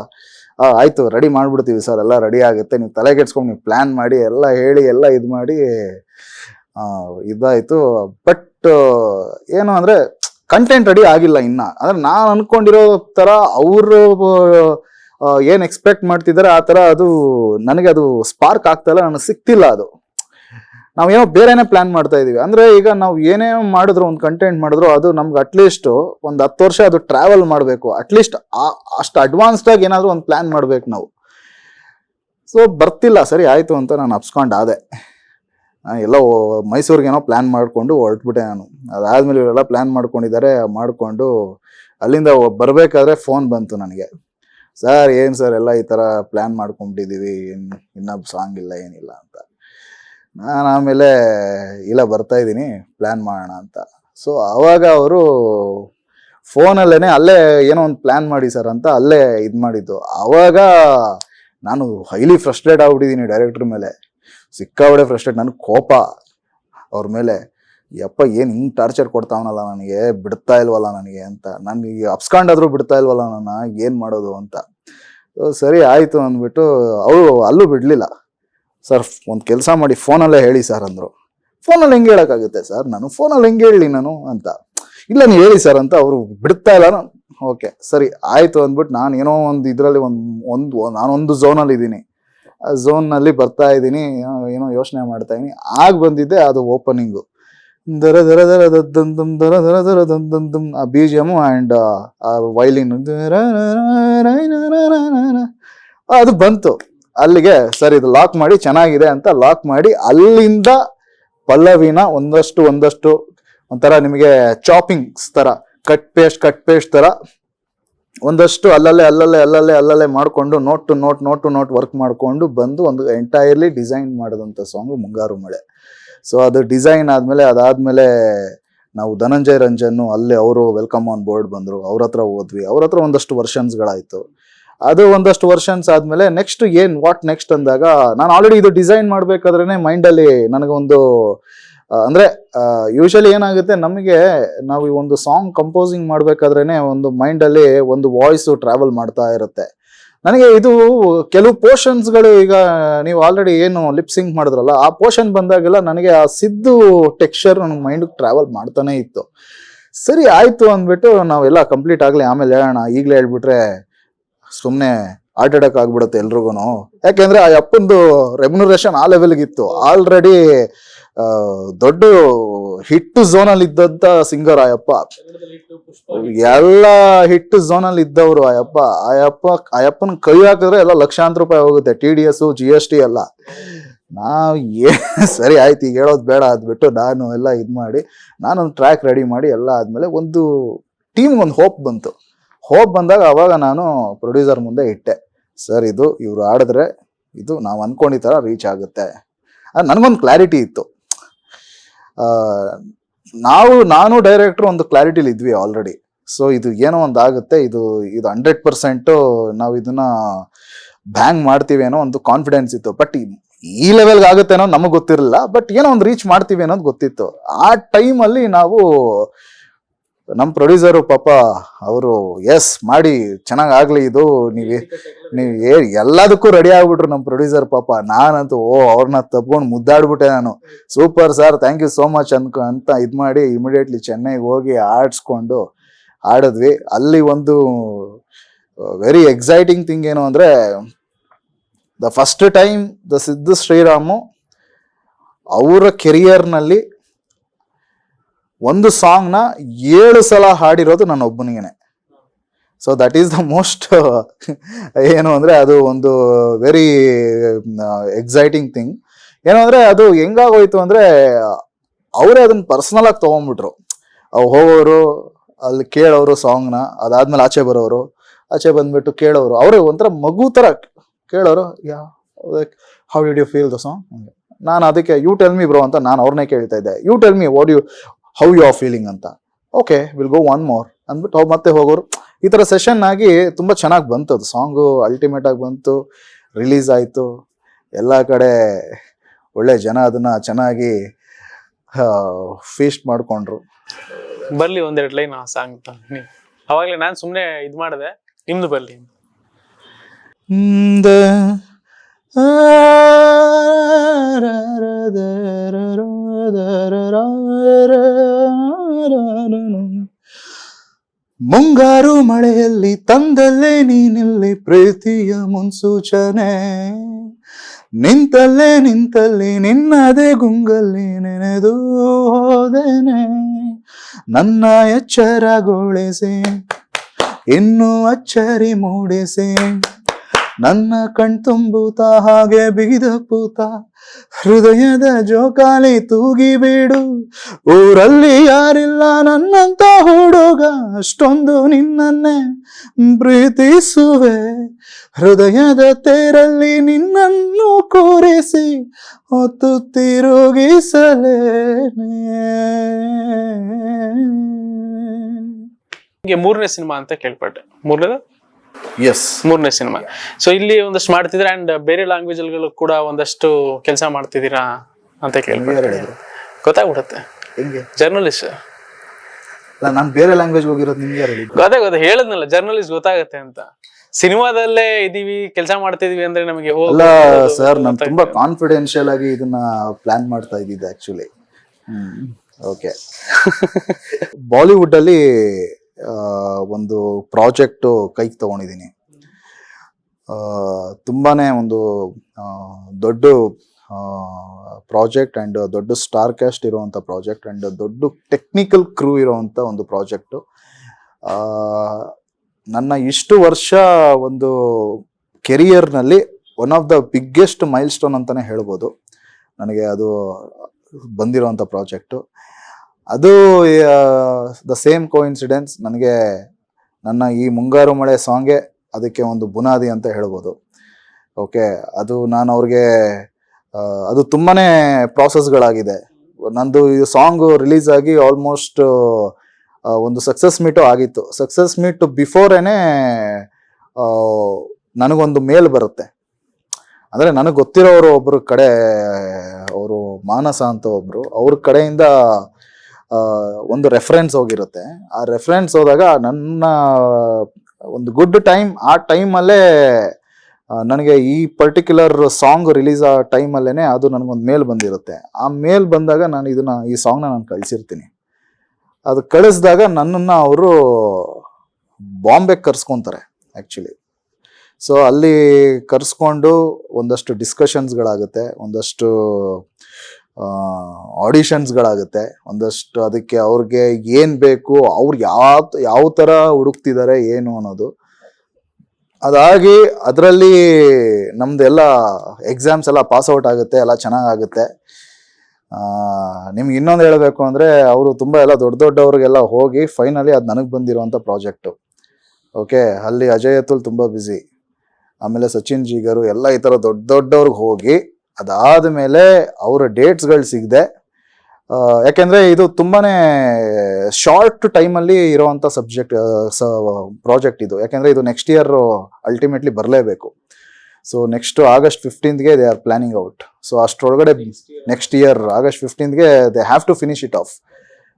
ಆಯಿತು ರೆಡಿ ಮಾಡಿಬಿಡ್ತೀವಿ ಸರ್ ಎಲ್ಲ ರೆಡಿ ಆಗುತ್ತೆ. ನೀವು ತಲೆ ಕೆಡ್ಸ್ಕೊಂಡು ನೀವು ಪ್ಲ್ಯಾನ್ ಮಾಡಿ, ಎಲ್ಲ ಹೇಳಿ, ಎಲ್ಲ ಇದು ಮಾಡಿ ಇದಾಯಿತು. ಬಟ್ ಏನು ಅಂದರೆ ಕಂಟೆಂಟ್ ರೆಡಿ ಆಗಿಲ್ಲ ಇನ್ನ. ಅಂದ್ರೆ ನಾನು ಅನ್ಕೊಂಡಿರೋ ಥರ ಅವರು ಏನ್ ಎಕ್ಸ್ಪೆಕ್ಟ್ ಮಾಡ್ತಿದ್ದಾರೆ ಆ ತರ ಅದು ನನಗೆ ಅದು ಸ್ಪಾರ್ಕ್ ಆಗ್ತಾಯಿಲ್ಲ ನನಗೆ ಸಿಕ್ತಿಲ್ಲ ಅದು. ನಾವೇನೋ ಬೇರೆನೇ ಪ್ಲಾನ್ ಮಾಡ್ತಾ ಇದೀವಿ. ಅಂದ್ರೆ ಈಗ ನಾವು ಏನೇ ಮಾಡಿದ್ರು, ಒಂದು ಕಂಟೆಂಟ್ ಮಾಡಿದ್ರು, ಅದು ನಮ್ಗೆ ಅಟ್ಲೀಸ್ಟ್ ಒಂದು ಹತ್ತು ವರ್ಷ ಅದು ಟ್ರಾವೆಲ್ ಮಾಡಬೇಕು. ಅಟ್ಲೀಸ್ಟ್ ಅಷ್ಟು ಅಡ್ವಾನ್ಸ್ಡ್ ಆಗಿ ಏನಾದ್ರು ಒಂದು ಪ್ಲಾನ್ ಮಾಡ್ಬೇಕು ನಾವು. ಸೊ ಬರ್ತಿಲ್ಲ, ಸರಿ ಆಯ್ತು ಅಂತ ನಾನು ಅಪ್ಸ್ಕೊಂಡು ಆದೆ. ಎಲ್ಲ ಮೈಸೂರಿಗೆ ಏನೋ ಪ್ಲಾನ್ ಮಾಡಿಕೊಂಡು ಹೊರಟ್ಬಿಟ್ಟೆ ನಾನು. ಅದಾದ್ಮೇಲೆ ಇವರೆಲ್ಲ ಪ್ಲಾನ್ ಮಾಡ್ಕೊಂಡಿದ್ದಾರೆ, ಮಾಡಿಕೊಂಡು ಅಲ್ಲಿಂದ ಬರಬೇಕಾದ್ರೆ ಫೋನ್ ಬಂತು ನನಗೆ. ಸರ್ ಏನು ಸರ್ ಎಲ್ಲ ಈ ಥರ ಪ್ಲ್ಯಾನ್ ಮಾಡ್ಕೊಂಬಿಟ್ಟಿದ್ದೀವಿ ಇನ್ನೊಬ್ಬ ಸಾಂಗ್ ಇಲ್ಲ, ಏನಿಲ್ಲ ಅಂತ. ನಾನು ಆಮೇಲೆ, ಇಲ್ಲ, ಬರ್ತಾ ಇದ್ದೀನಿ ಪ್ಲ್ಯಾನ್ ಮಾಡೋಣ ಅಂತ. ಸೊ ಆವಾಗ ಅವರು ಫೋನಲ್ಲೇ ಅಲ್ಲೇ ಏನೋ ಒಂದು ಪ್ಲ್ಯಾನ್ ಮಾಡಿ ಸರ್ ಅಂತ ಅಲ್ಲೇ ಇದು ಮಾಡಿದ್ದು. ಆವಾಗ ನಾನು ಹೈಲಿ ಫ್ರಸ್ಟ್ರೇಟ್ ಆಗ್ಬಿಟ್ಟಿದ್ದೀನಿ ಡೈರೆಕ್ಟ್ರ್ ಮೇಲೆ. ಸಿಕ್ಕಾಬಡೆ ಫ್ರಸ್ಟ್ರೇಟ್ ನನಗೆ ಕೋಪ. ಅವ್ರ ಮೇಲೆ. ಯಪ್ಪ, ಏನು ಹಿಂಗೆ ಟಾರ್ಚರ್ ಕೊಡ್ತಾವನಲ್ಲ ನನಗೆ? ಬಿಡ್ತಾ ಇಲ್ವಲ್ಲ ನನಗೆ ಅಂತ. ನಾನು ಅಪ್ಸ್ಕೊಂಡಾದ್ರೂ ಬಿಡ್ತಾ ಇಲ್ವಲ್ಲ ನನ್ನ? ಏನು ಮಾಡೋದು ಅಂತ. ಸರಿ ಆಯಿತು ಅಂದ್ಬಿಟ್ಟು ಅವರು ಅಲ್ಲೂ ಬಿಡಲಿಲ್ಲ. ಸರ್ ಒಂದು ಕೆಲಸ ಮಾಡಿ ಫೋನಲ್ಲೇ ಹೇಳಿ ಸರ್ ಅಂದರು. ಫೋನಲ್ಲಿ ಹೆಂಗೆ ಹೇಳೋಕ್ಕಾಗುತ್ತೆ ಸರ್ ನಾನು ಫೋನಲ್ಲಿ ಹೆಂಗೆ ಹೇಳಲಿ ನಾನು ಅಂತ. ಇಲ್ಲ, ನೀವು ಹೇಳಿ ಸರ್ ಅಂತ ಅವರು ಬಿಡ್ತಾ ಇಲ್ಲ ಓಕೆ ಸರಿ ಆಯಿತು ಅಂದ್ಬಿಟ್ಟು ನಾನು ಏನೋ ಒಂದು ಇದರಲ್ಲಿ ಒಂದು ಒಂದು ನಾನೊಂದು ಝೋನಲ್ಲಿ ಇದ್ದೀನಿ. ಆ ಝೋನ್ನಲ್ಲಿ ಬರ್ತಾ ಇದ್ದೀನಿ, ಏನೋ ಯೋಚನೆ ಮಾಡ್ತಾ ಇದ್ದೀನಿ. ಆಗ ಬಂದಿದ್ದೆ ಅದು ಓಪನಿಂಗು ದರ ದರ ದರ ದದ್ದಂ ದಂ ದರ ದರ ದರ ದಂ ದಂ ದಂ. ಆ ಬಿ ಜಿ ಎಂ ಆ್ಯಂಡ್ ಆ ವೈಲಿನ್ ಅದು ಬಂತು. ಅಲ್ಲಿಗೆ ಸರಿ ಇದು ಲಾಕ್ ಮಾಡಿ ಚೆನ್ನಾಗಿದೆ ಅಂತ ಲಾಕ್ ಮಾಡಿ ಅಲ್ಲಿಂದ ಪಲ್ಲವಿನ ಒಂದಷ್ಟು ಒಂದಷ್ಟು ಒಂಥರ ನಿಮಗೆ ಚಾಪಿಂಗ್ಸ್ ಥರ ಕಟ್ ಪೇಸ್ಟ್ ಕಟ್ ಪೇಸ್ಟ್ ಥರ ಒಂದಷ್ಟು ಅಲ್ಲಲ್ಲೇ ಅಲ್ಲಲ್ಲೇ ಅಲ್ಲಲ್ಲೇ ಅಲ್ಲಲ್ಲೇ ಮಾಡಿಕೊಂಡು note to note note to note work ಮಾಡಿಕೊಂಡು ಬಂದು ಒಂದು ಎಂಟೈರ್ಲಿ ಡಿಸೈನ್ ಮಾಡಿದಂಥ ಸಾಂಗು ಮುಂಗಾರು ಮಳೆ. ಸೊ ಅದು ಡಿಸೈನ್ ಆದಮೇಲೆ ಅದಾದಮೇಲೆ ನಾವು ಧನಂಜಯ ರಂಜನ್ ಅಲ್ಲಿ ಅವರು ವೆಲ್ಕಮ್ ಆನ್ ಬೋರ್ಡ್ ಬಂದರು. ಅವ್ರ ಹತ್ರ ಹೋದ್ವಿ. ಅವ್ರ ಹತ್ರ ಒಂದಷ್ಟು ವರ್ಷನ್ಸ್ಗಳಾಯಿತು. ಅದು ಒಂದಷ್ಟು ವರ್ಷನ್ಸ್ ಆದಮೇಲೆ ನೆಕ್ಸ್ಟ್ ಏನು ವಾಟ್ ನೆಕ್ಸ್ಟ್ ಅಂದಾಗ ನಾನು ಆಲ್ರೆಡಿ ಇದು ಡಿಸೈನ್ ಮಾಡಬೇಕಾದ್ರೆ ಮೈಂಡಲ್ಲಿ ನನಗೊಂದು ಅಂದರೆ ಯೂಶಲಿ ಏನಾಗುತ್ತೆ, ನಮಗೆ ನಾವು ಈ ಒಂದು ಸಾಂಗ್ ಕಂಪೋಸಿಂಗ್ ಮಾಡ್ಬೇಕಾದ್ರೇನೆ ಒಂದು ಮೈಂಡಲ್ಲಿ ಒಂದು ವಾಯ್ಸು ಟ್ರಾವೆಲ್ ಮಾಡ್ತಾ ಇರುತ್ತೆ. ನನಗೆ ಇದು ಕೆಲವು ಪೋರ್ಷನ್ಸ್ಗಳು ಈಗ ನೀವು ಆಲ್ರೆಡಿ ಏನು ಲಿಪ್ ಸಿಂಕ್ ಮಾಡಿದ್ರಲ್ಲ, ಆ ಪೋರ್ಷನ್ ಬಂದಾಗೆಲ್ಲ ನನಗೆ ಆ ಸಿದ್ದು ಟೆಕ್ಸ್ಚರ್ ನನ್ನ ಮೈಂಡ್ಗೆ ಟ್ರಾವೆಲ್ ಮಾಡ್ತಾನೆ ಇತ್ತು. ಸರಿ, ಆಯ್ತು ಅಂದ್ಬಿಟ್ಟು ನಾವೆಲ್ಲ ಕಂಪ್ಲೀಟ್ ಆಗಲಿ, ಆಮೇಲೆ ಹೇಳೋಣ. ಈಗಲೇ ಹೇಳ್ಬಿಟ್ರೆ ಸುಮ್ಮನೆ ಹಾರ್ಟ್ ಅಟ್ಯಾಕ್ ಆಗ್ಬಿಡುತ್ತೆ ಎಲ್ರಿಗೂ ಯಾಕೆಂದ್ರೆ ಆ ಅಪ್ಪಂದು ರೆಮ್ಯುನರೇಷನ್ ಆ ಲೆವೆಲ್ಗಿತ್ತು ಆಲ್ರೆಡಿ ದೊಡ್ಡ ಹಿಟ್ಟು ಝೋನಲ್ಲಿ ಇದ್ದಂತ ಸಿಂಗರ್ ಆಯಪ್ಪ. ಎಲ್ಲ ಹಿಟ್ಟು ಝೋನಲ್ಲಿ ಇದ್ದವರು ಆಯಪ್ಪ. ಆಯಪ್ಪ, ಆಯಪ್ಪನ ಕೈ ಹಾಕಿದ್ರೆ ಎಲ್ಲ ಲಕ್ಷಾಂತರ ರೂಪಾಯಿ ಹೋಗುತ್ತೆ T D S G S T ಎಲ್ಲ. ನಾವು ಏ, ಸರಿ ಆಯ್ತು, ಈಗ ಹೇಳೋದು ಬೇಡ ಅದ್ಬಿಟ್ಟು ನಾನು ಎಲ್ಲ ಇದು ಮಾಡಿ, ನಾನೊಂದು ಟ್ರ್ಯಾಕ್ ರೆಡಿ ಮಾಡಿ ಎಲ್ಲ ಆದ್ಮೇಲೆ ಒಂದು ಟೀಮ್ ಒಂದು ಹೋಪ್ ಬಂತು. ಹೋಪ್ ಬಂದಾಗ ಅವಾಗ ನಾನು ಪ್ರೊಡ್ಯೂಸರ್ ಮುಂದೆ ಇಟ್ಟೆ. ಸರ್ ಇದು ಇವ್ರು ಆಡಿದ್ರೆ ಇದು ನಾವು ಅನ್ಕೊಂಡಿದ್ದ ಥರ ರೀಚ್ ಆಗುತ್ತೆ. ನನಗೊಂದು ಕ್ಲಾರಿಟಿ ಇತ್ತು. ನಾವು, ನಾನು ಡೈರೆಕ್ಟ್ರು ಒಂದು ಕ್ಲಾರಿಟಿಲಿ ಇದ್ವಿ ಆಲ್ರೆಡಿ ಸೊ ಇದು ಏನೋ ಒಂದು ಆಗುತ್ತೆ, ಇದು ಇದು ಹಂಡ್ರೆಡ್ ಪರ್ಸೆಂಟು ನಾವು ಇದನ್ನ ಬ್ಯಾಂಗ್ ಮಾಡ್ತೀವಿ ಅನ್ನೋ ಒಂದು ಕಾನ್ಫಿಡೆನ್ಸ್ ಇತ್ತು. ಬಟ್ ಈ ಲೆವೆಲ್ಗೆ ಆಗುತ್ತೆ ಅನ್ನೋದು ನಮಗೆ ಗೊತ್ತಿರಲಿಲ್ಲ ಬಟ್ ಏನೋ ಒಂದು ರೀಚ್ ಮಾಡ್ತೀವಿ ಅನ್ನೋದು ಗೊತ್ತಿತ್ತು. ಆ ಟೈಮಲ್ಲಿ ನಾವು ನಮ್ಮ ಪ್ರೊಡ್ಯೂಸರು ಪಾಪ ಅವರು, ಎಸ್, ಮಾಡಿ, ಚೆನ್ನಾಗಿ ಆಗ್ಲಿ ಇದು, ನೀವು ನೀವು ಏ- ಎಲ್ಲದಕ್ಕೂ ರೆಡಿ ಆಗ್ಬಿಟ್ರು ನಮ್ಮ ಪ್ರೊಡ್ಯೂಸರ್ ಪಾಪ. ನಾನಂತೂ, ಓ ಅವ್ರನ್ನ ತಪ್ಕೊಂಡು ಮುದ್ದಾಡ್ಬಿಟ್ಟೆ ನಾನು. Super sir thank you so much ಅನ್ಕೊ, ಅಂತ ಇದು ಮಾಡಿ ಇಮಿಡಿಯೇಟ್ಲಿ ಚೆನ್ನೈಗೆ ಹೋಗಿ ಆಡಿಸ್ಕೊಂಡು ಆಡಿದ್ವಿ. ಅಲ್ಲಿ ಒಂದು ವೆರಿ ಎಕ್ಸೈಟಿಂಗ್ ಥಿಂಗ್ ಏನು ಅಂದರೆ the first time the Siddu Sriram ಅವರ ಕೆರಿಯರ್ನಲ್ಲಿ ಒಂದು ಸಾಂಗ್ನ ಏಳು ಸಲ ಹಾಡಿರೋದು ನನ್ನ ಒಬ್ಬನಿಗೇನೆ. So that is the most ಏನು ಅಂದರೆ ಅದು ಒಂದು ವೆರಿ ಎಕ್ಸೈಟಿಂಗ್ ಥಿಂಗ್ ಏನು ಅಂದರೆ ಅದು ಹೆಂಗಾಗೋಯ್ತು ಅಂದರೆ ಅವರೇ ಅದನ್ನ ಪರ್ಸ್ನಲ್ ಆಗಿ ಅವು ಹೋಗೋರು, ಅಲ್ಲಿ ಕೇಳೋರು ಸಾಂಗ್ನ, ಅದಾದ್ಮೇಲೆ ಆಚೆ ಬರೋರು, ಆಚೆ ಬಂದ್ಬಿಟ್ಟು ಕೇಳೋರು, ಅವರೇ ಒಂಥರ ಮಗು ಥರ ಕೇಳೋರು, yeah how did you feel the song ನಾನು ಅದಕ್ಕೆ ಯು ಟೆಲ್ ಮಿ ಬ್ರೋ ಅಂತ ನಾನು ಅವ್ರನ್ನೇ ಕೇಳ್ತಾ ಇದ್ದೆ. You tell me what you how you are feeling ಅಂತ. Okay will go one more ಅಂದ್ಬಿಟ್ಟು ಅವ್ರು ಮತ್ತೆ ಹೋಗೋರು. ಈ ಥರ ಸೆಷನ್ ಆಗಿ ತುಂಬ ಚೆನ್ನಾಗಿ ಬಂತು ಅದು. ಸಾಂಗು ಅಲ್ಟಿಮೇಟ್ ಆಗಿ ಬಂತು ರಿಲೀಸ್ ಆಯಿತು. ಎಲ್ಲ ಕಡೆ ಒಳ್ಳೆ ಜನ ಅದನ್ನ ಚೆನ್ನಾಗಿ ಫೀಸ್ಟ್ ಮಾಡಿಕೊಂಡ್ರು. ಬರ್ಲಿ ಒಂದೆರಡು ಲೈನ್ ಆ ಸಾಂಗ್ ಅವಾಗಲೇ ನಾನು ಸುಮ್ಮನೆ ಇದು ಮಾಡಿದೆ. ನಿಮ್ದು ಬರ್ಲಿ. ಮುಂಗಾರು ಮಳೆಯಲ್ಲಿ ತಂದಲ್ಲೇ ನೀನಿಲ್ಲಿ ಪ್ರೀತಿಯ ಮುನ್ಸೂಚನೆ. ನಿಂತಲ್ಲೇ ನಿಂತಲ್ಲಿ ನಿನ್ನದೇ ಗುಂಗಲ್ಲಿ ನೆನೆದು ಹೋದೆನೆ. ನನ್ನ ಎಚ್ಚರಗೊಳಿಸಿ, ಇನ್ನೂ ಅಚ್ಚರಿ ಮೂಡಿಸಿ. ನನ್ನ ಕಣ್ತುಂಬೂತ ಹಾಗೆ ಬಿಗಿದ ಪೂತ ಹೃದಯದ ಜೋಕಾಲಿ ತೂಗಿ ಬಿಡು, ಊರಲ್ಲಿ ಯಾರಿಲ್ಲ ನನ್ನಂತ ಹುಡುಗ, ಅಷ್ಟೊಂದು ನಿನ್ನನ್ನೇ ಪ್ರೀತಿಸುವೆ. ಹೃದಯದ ತೇರಲ್ಲಿ ನಿನ್ನನ್ನು ಕೂರಿಸಿ ಹೊತ್ತು ತಿರುಗಿಸಲೇನೆ. ಮೂರನೇ ಸಿನಿಮಾ ಅಂತ ಕೇಳ್ಪಟ್ಟೆ. ಮೂರನೇದು? ಎಸ್ ಮೂರನೇ ಸಿನಿಮಾ. ಸೊ ಇಲ್ಲಿ ಒಂದಷ್ಟು ಮಾಡ್ತಿದ್ರೆ ಅಂಡ್ ಬೇರೆ ಲ್ಯಾಂಗ್ವೇಜ್ಗಳು ಕೂಡ ಒಂದಷ್ಟು ಕೆಲಸ ಮಾಡ್ತಿದ್ದೀರಾ ಅಂತ ಕೇಳಿ ಗೊತ್ತಾಗ್ಬಿಡುತ್ತೆ. ಜರ್ನಲಿಸ್ಟ್ ನಾನು ಬೇರೆ ಲ್ಯಾಂಗ್ವೇಜ್ ಹೋಗಿರೋದು ನಿಮ್ಗೆ ಯಾರು ಗೊತ್ತೇ ಗೊತ್ತ ಹೇಳದ್ನಲ್ಲ ಜರ್ನಲಿಸ್ಟ್ ಗೊತ್ತಾಗತ್ತೆ ಅಂತ. ಸಿನಿಮಾದಲ್ಲೇ ಇದೀವಿ ಕೆಲಸ ಮಾಡ್ತಿದೀವಿ ಅಂದ್ರೆ ನಮಗೆ ಅಲ್ಲ ಸರ್ ನಾನು. ತುಂಬಾ ಕಾನ್ಫಿಡೆನ್ಷಿಯಲ್ ಆಗಿ ಇದನ್ನ ಪ್ಲಾನ್ ಮಾಡ್ತಾ ಇದ್ದಿದ್ದೆ ಆಕ್ಚುಲಿ ಓಕೆ ಬಾಲಿವುಡ್ ಅಲ್ಲಿ ಒಂದು ಪ್ರಾಜೆಕ್ಟು ಕೈಗೆ ತಗೊಂಡಿದ್ದೀನಿ ತುಂಬಾ ಒಂದು ದೊಡ್ಡ ಪ್ರಾಜೆಕ್ಟ್ ಆ್ಯಂಡ್ ದೊಡ್ಡ ಸ್ಟಾರ್ ಕ್ಯಾಸ್ಟ್ ಇರುವಂಥ ಪ್ರಾಜೆಕ್ಟ್ ಆ್ಯಂಡ್ ದೊಡ್ಡ ಟೆಕ್ನಿಕಲ್ ಕ್ರೂ ಇರುವಂತ ಒಂದು ಪ್ರಾಜೆಕ್ಟು. ನನ್ನ ಇಷ್ಟು ವರ್ಷ ಒಂದು ಕೆರಿಯರ್ನಲ್ಲಿ one of the biggest milestone ಅಂತಲೇ ಹೇಳ್ಬೋದು. ನನಗೆ ಅದು ಬಂದಿರೋಂಥ ಪ್ರಾಜೆಕ್ಟು. ಅದು ದ ಸೇಮ್ ಕೋಇನ್ಸಿಡೆನ್ಸ್ ನನಗೆ ನನ್ನ ಈ ಮುಂಗಾರು ಮಳೆ ಸಾಂಗೆ ಅದಕ್ಕೆ ಒಂದು ಬುನಾದಿ ಅಂತ ಹೇಳ್ಬೋದು. ಓಕೆ ಅದು ನಾನು ಅವ್ರಿಗೆ ಅದು ತುಂಬಾ ಪ್ರಾಸೆಸ್ಗಳಾಗಿದೆ ನಂದು ಈ ಸಾಂಗ್ ರಿಲೀಸ್ ಆಗಿ ಆಲ್ಮೋಸ್ಟ್ ಒಂದು ಸಕ್ಸಸ್ ಮೀಟು ಆಗಿತ್ತು. ಸಕ್ಸಸ್ ಮೀಟ್ ಬಿಫೋರೇನೆ ನನಗೊಂದು ಮೇಲ್ ಬರುತ್ತೆ. ಅಂದರೆ ನನಗೆ ಗೊತ್ತಿರೋರು ಒಬ್ಬರು ಕಡೆ, ಅವರು ಮಾನಸ ಅಂತ ಒಬ್ಬರು ಅವ್ರ ಕಡೆಯಿಂದ ಒಂದು ರೆಫರೆನ್ಸ್ ಹೋಗಿರುತ್ತೆ. ಆ ರೆಫರೆನ್ಸ್ ಹೋದಾಗ ನನ್ನ ಒಂದು ಗುಡ್ ಟೈಮ್ ಆ ಟೈಮಲ್ಲೇ ನನಗೆ ಈ ಪರ್ಟಿಕ್ಯುಲರ್ ಸಾಂಗ್ ರಿಲೀಸ್ ಆ ಟೈಮಲ್ಲೇ ಅದು ನನಗೊಂದು ಮೇಲ್ ಬಂದಿರುತ್ತೆ. ಆ ಮೇಲ್ ಬಂದಾಗ ನಾನು ಇದನ್ನ, ಈ ಸಾಂಗ್ನ ನಾನು ಕಳಿಸಿರ್ತೀನಿ. ಅದು ಕಳಿಸಿದಾಗ ನನ್ನನ್ನು ಅವರು ಬಾಂಬೆಗೆ ಕರ್ಸ್ಕೊಂತಾರೆ ಆ್ಯಕ್ಚುಲಿ ಸೊ ಅಲ್ಲಿ ಕರ್ಸ್ಕೊಂಡು ಒಂದಷ್ಟು ಡಿಸ್ಕಷನ್ಸ್ಗಳಾಗುತ್ತೆ ಒಂದಷ್ಟು ಆಡಿಷನ್ಸ್ಗಳಾಗುತ್ತೆ ಒಂದಷ್ಟು ಅದಕ್ಕೆ ಅವ್ರಿಗೆ ಏನು ಬೇಕು, ಅವ್ರು ಯಾವ ಯಾವ ಥರ ಹುಡುಕ್ತಿದ್ದಾರೆ ಏನು ಅನ್ನೋದು. ಅದಾಗಿ ಅದರಲ್ಲಿ ನಮ್ದೆಲ್ಲ ಎಕ್ಸಾಮ್ಸ್ ಎಲ್ಲ ಪಾಸ್ ಔಟ್ ಆಗುತ್ತೆ, ಎಲ್ಲ ಚೆನ್ನಾಗಾಗುತ್ತೆ. ನಿಮ್ಗೆ ಇನ್ನೊಂದು ಹೇಳಬೇಕು ಅಂದರೆ, ಅವರು ತುಂಬ ಎಲ್ಲ ದೊಡ್ಡ ದೊಡ್ಡವ್ರಿಗೆಲ್ಲ ಹೋಗಿ ಫೈನಲಿ ಅದು ನನಗೆ ಬಂದಿರುವಂಥ ಪ್ರಾಜೆಕ್ಟು ಓಕೆ ಅಲ್ಲಿ ಅಜಯ್ ಅತುಲ್ ತುಂಬ ಬ್ಯುಸಿ ಆಮೇಲೆ ಸಚಿನ್ ಜೀಗರು, ಎಲ್ಲ ಈ ಥರ ದೊಡ್ಡ ದೊಡ್ಡವ್ರಿಗೆ ಹೋಗಿ ಅದಾದ ಮೇಲೆ ಅವರ ಡೇಟ್ಸ್ಗಳು ಸಿಗದೆ ಯಾಕೆಂದರೆ ಇದು ತುಂಬಾ ಶಾರ್ಟ್ ಟೈಮಲ್ಲಿ ಇರೋವಂಥ ಸಬ್ಜೆಕ್ಟ್ ಪ್ರಾಜೆಕ್ಟ್ ಇದು. ಯಾಕೆಂದರೆ ಇದು ನೆಕ್ಸ್ಟ್ ಇಯರ್ ಅಲ್ಟಿಮೇಟ್ಲಿ ಬರಲೇಬೇಕು. So next August ಫಿಫ್ಟೀನ್ತ್ಗೆ they are planning out so ಅಷ್ಟರೊಳಗಡೆ next year August ಫಿಫ್ಟೀನ್ತ್ಗೆ they have to finish it off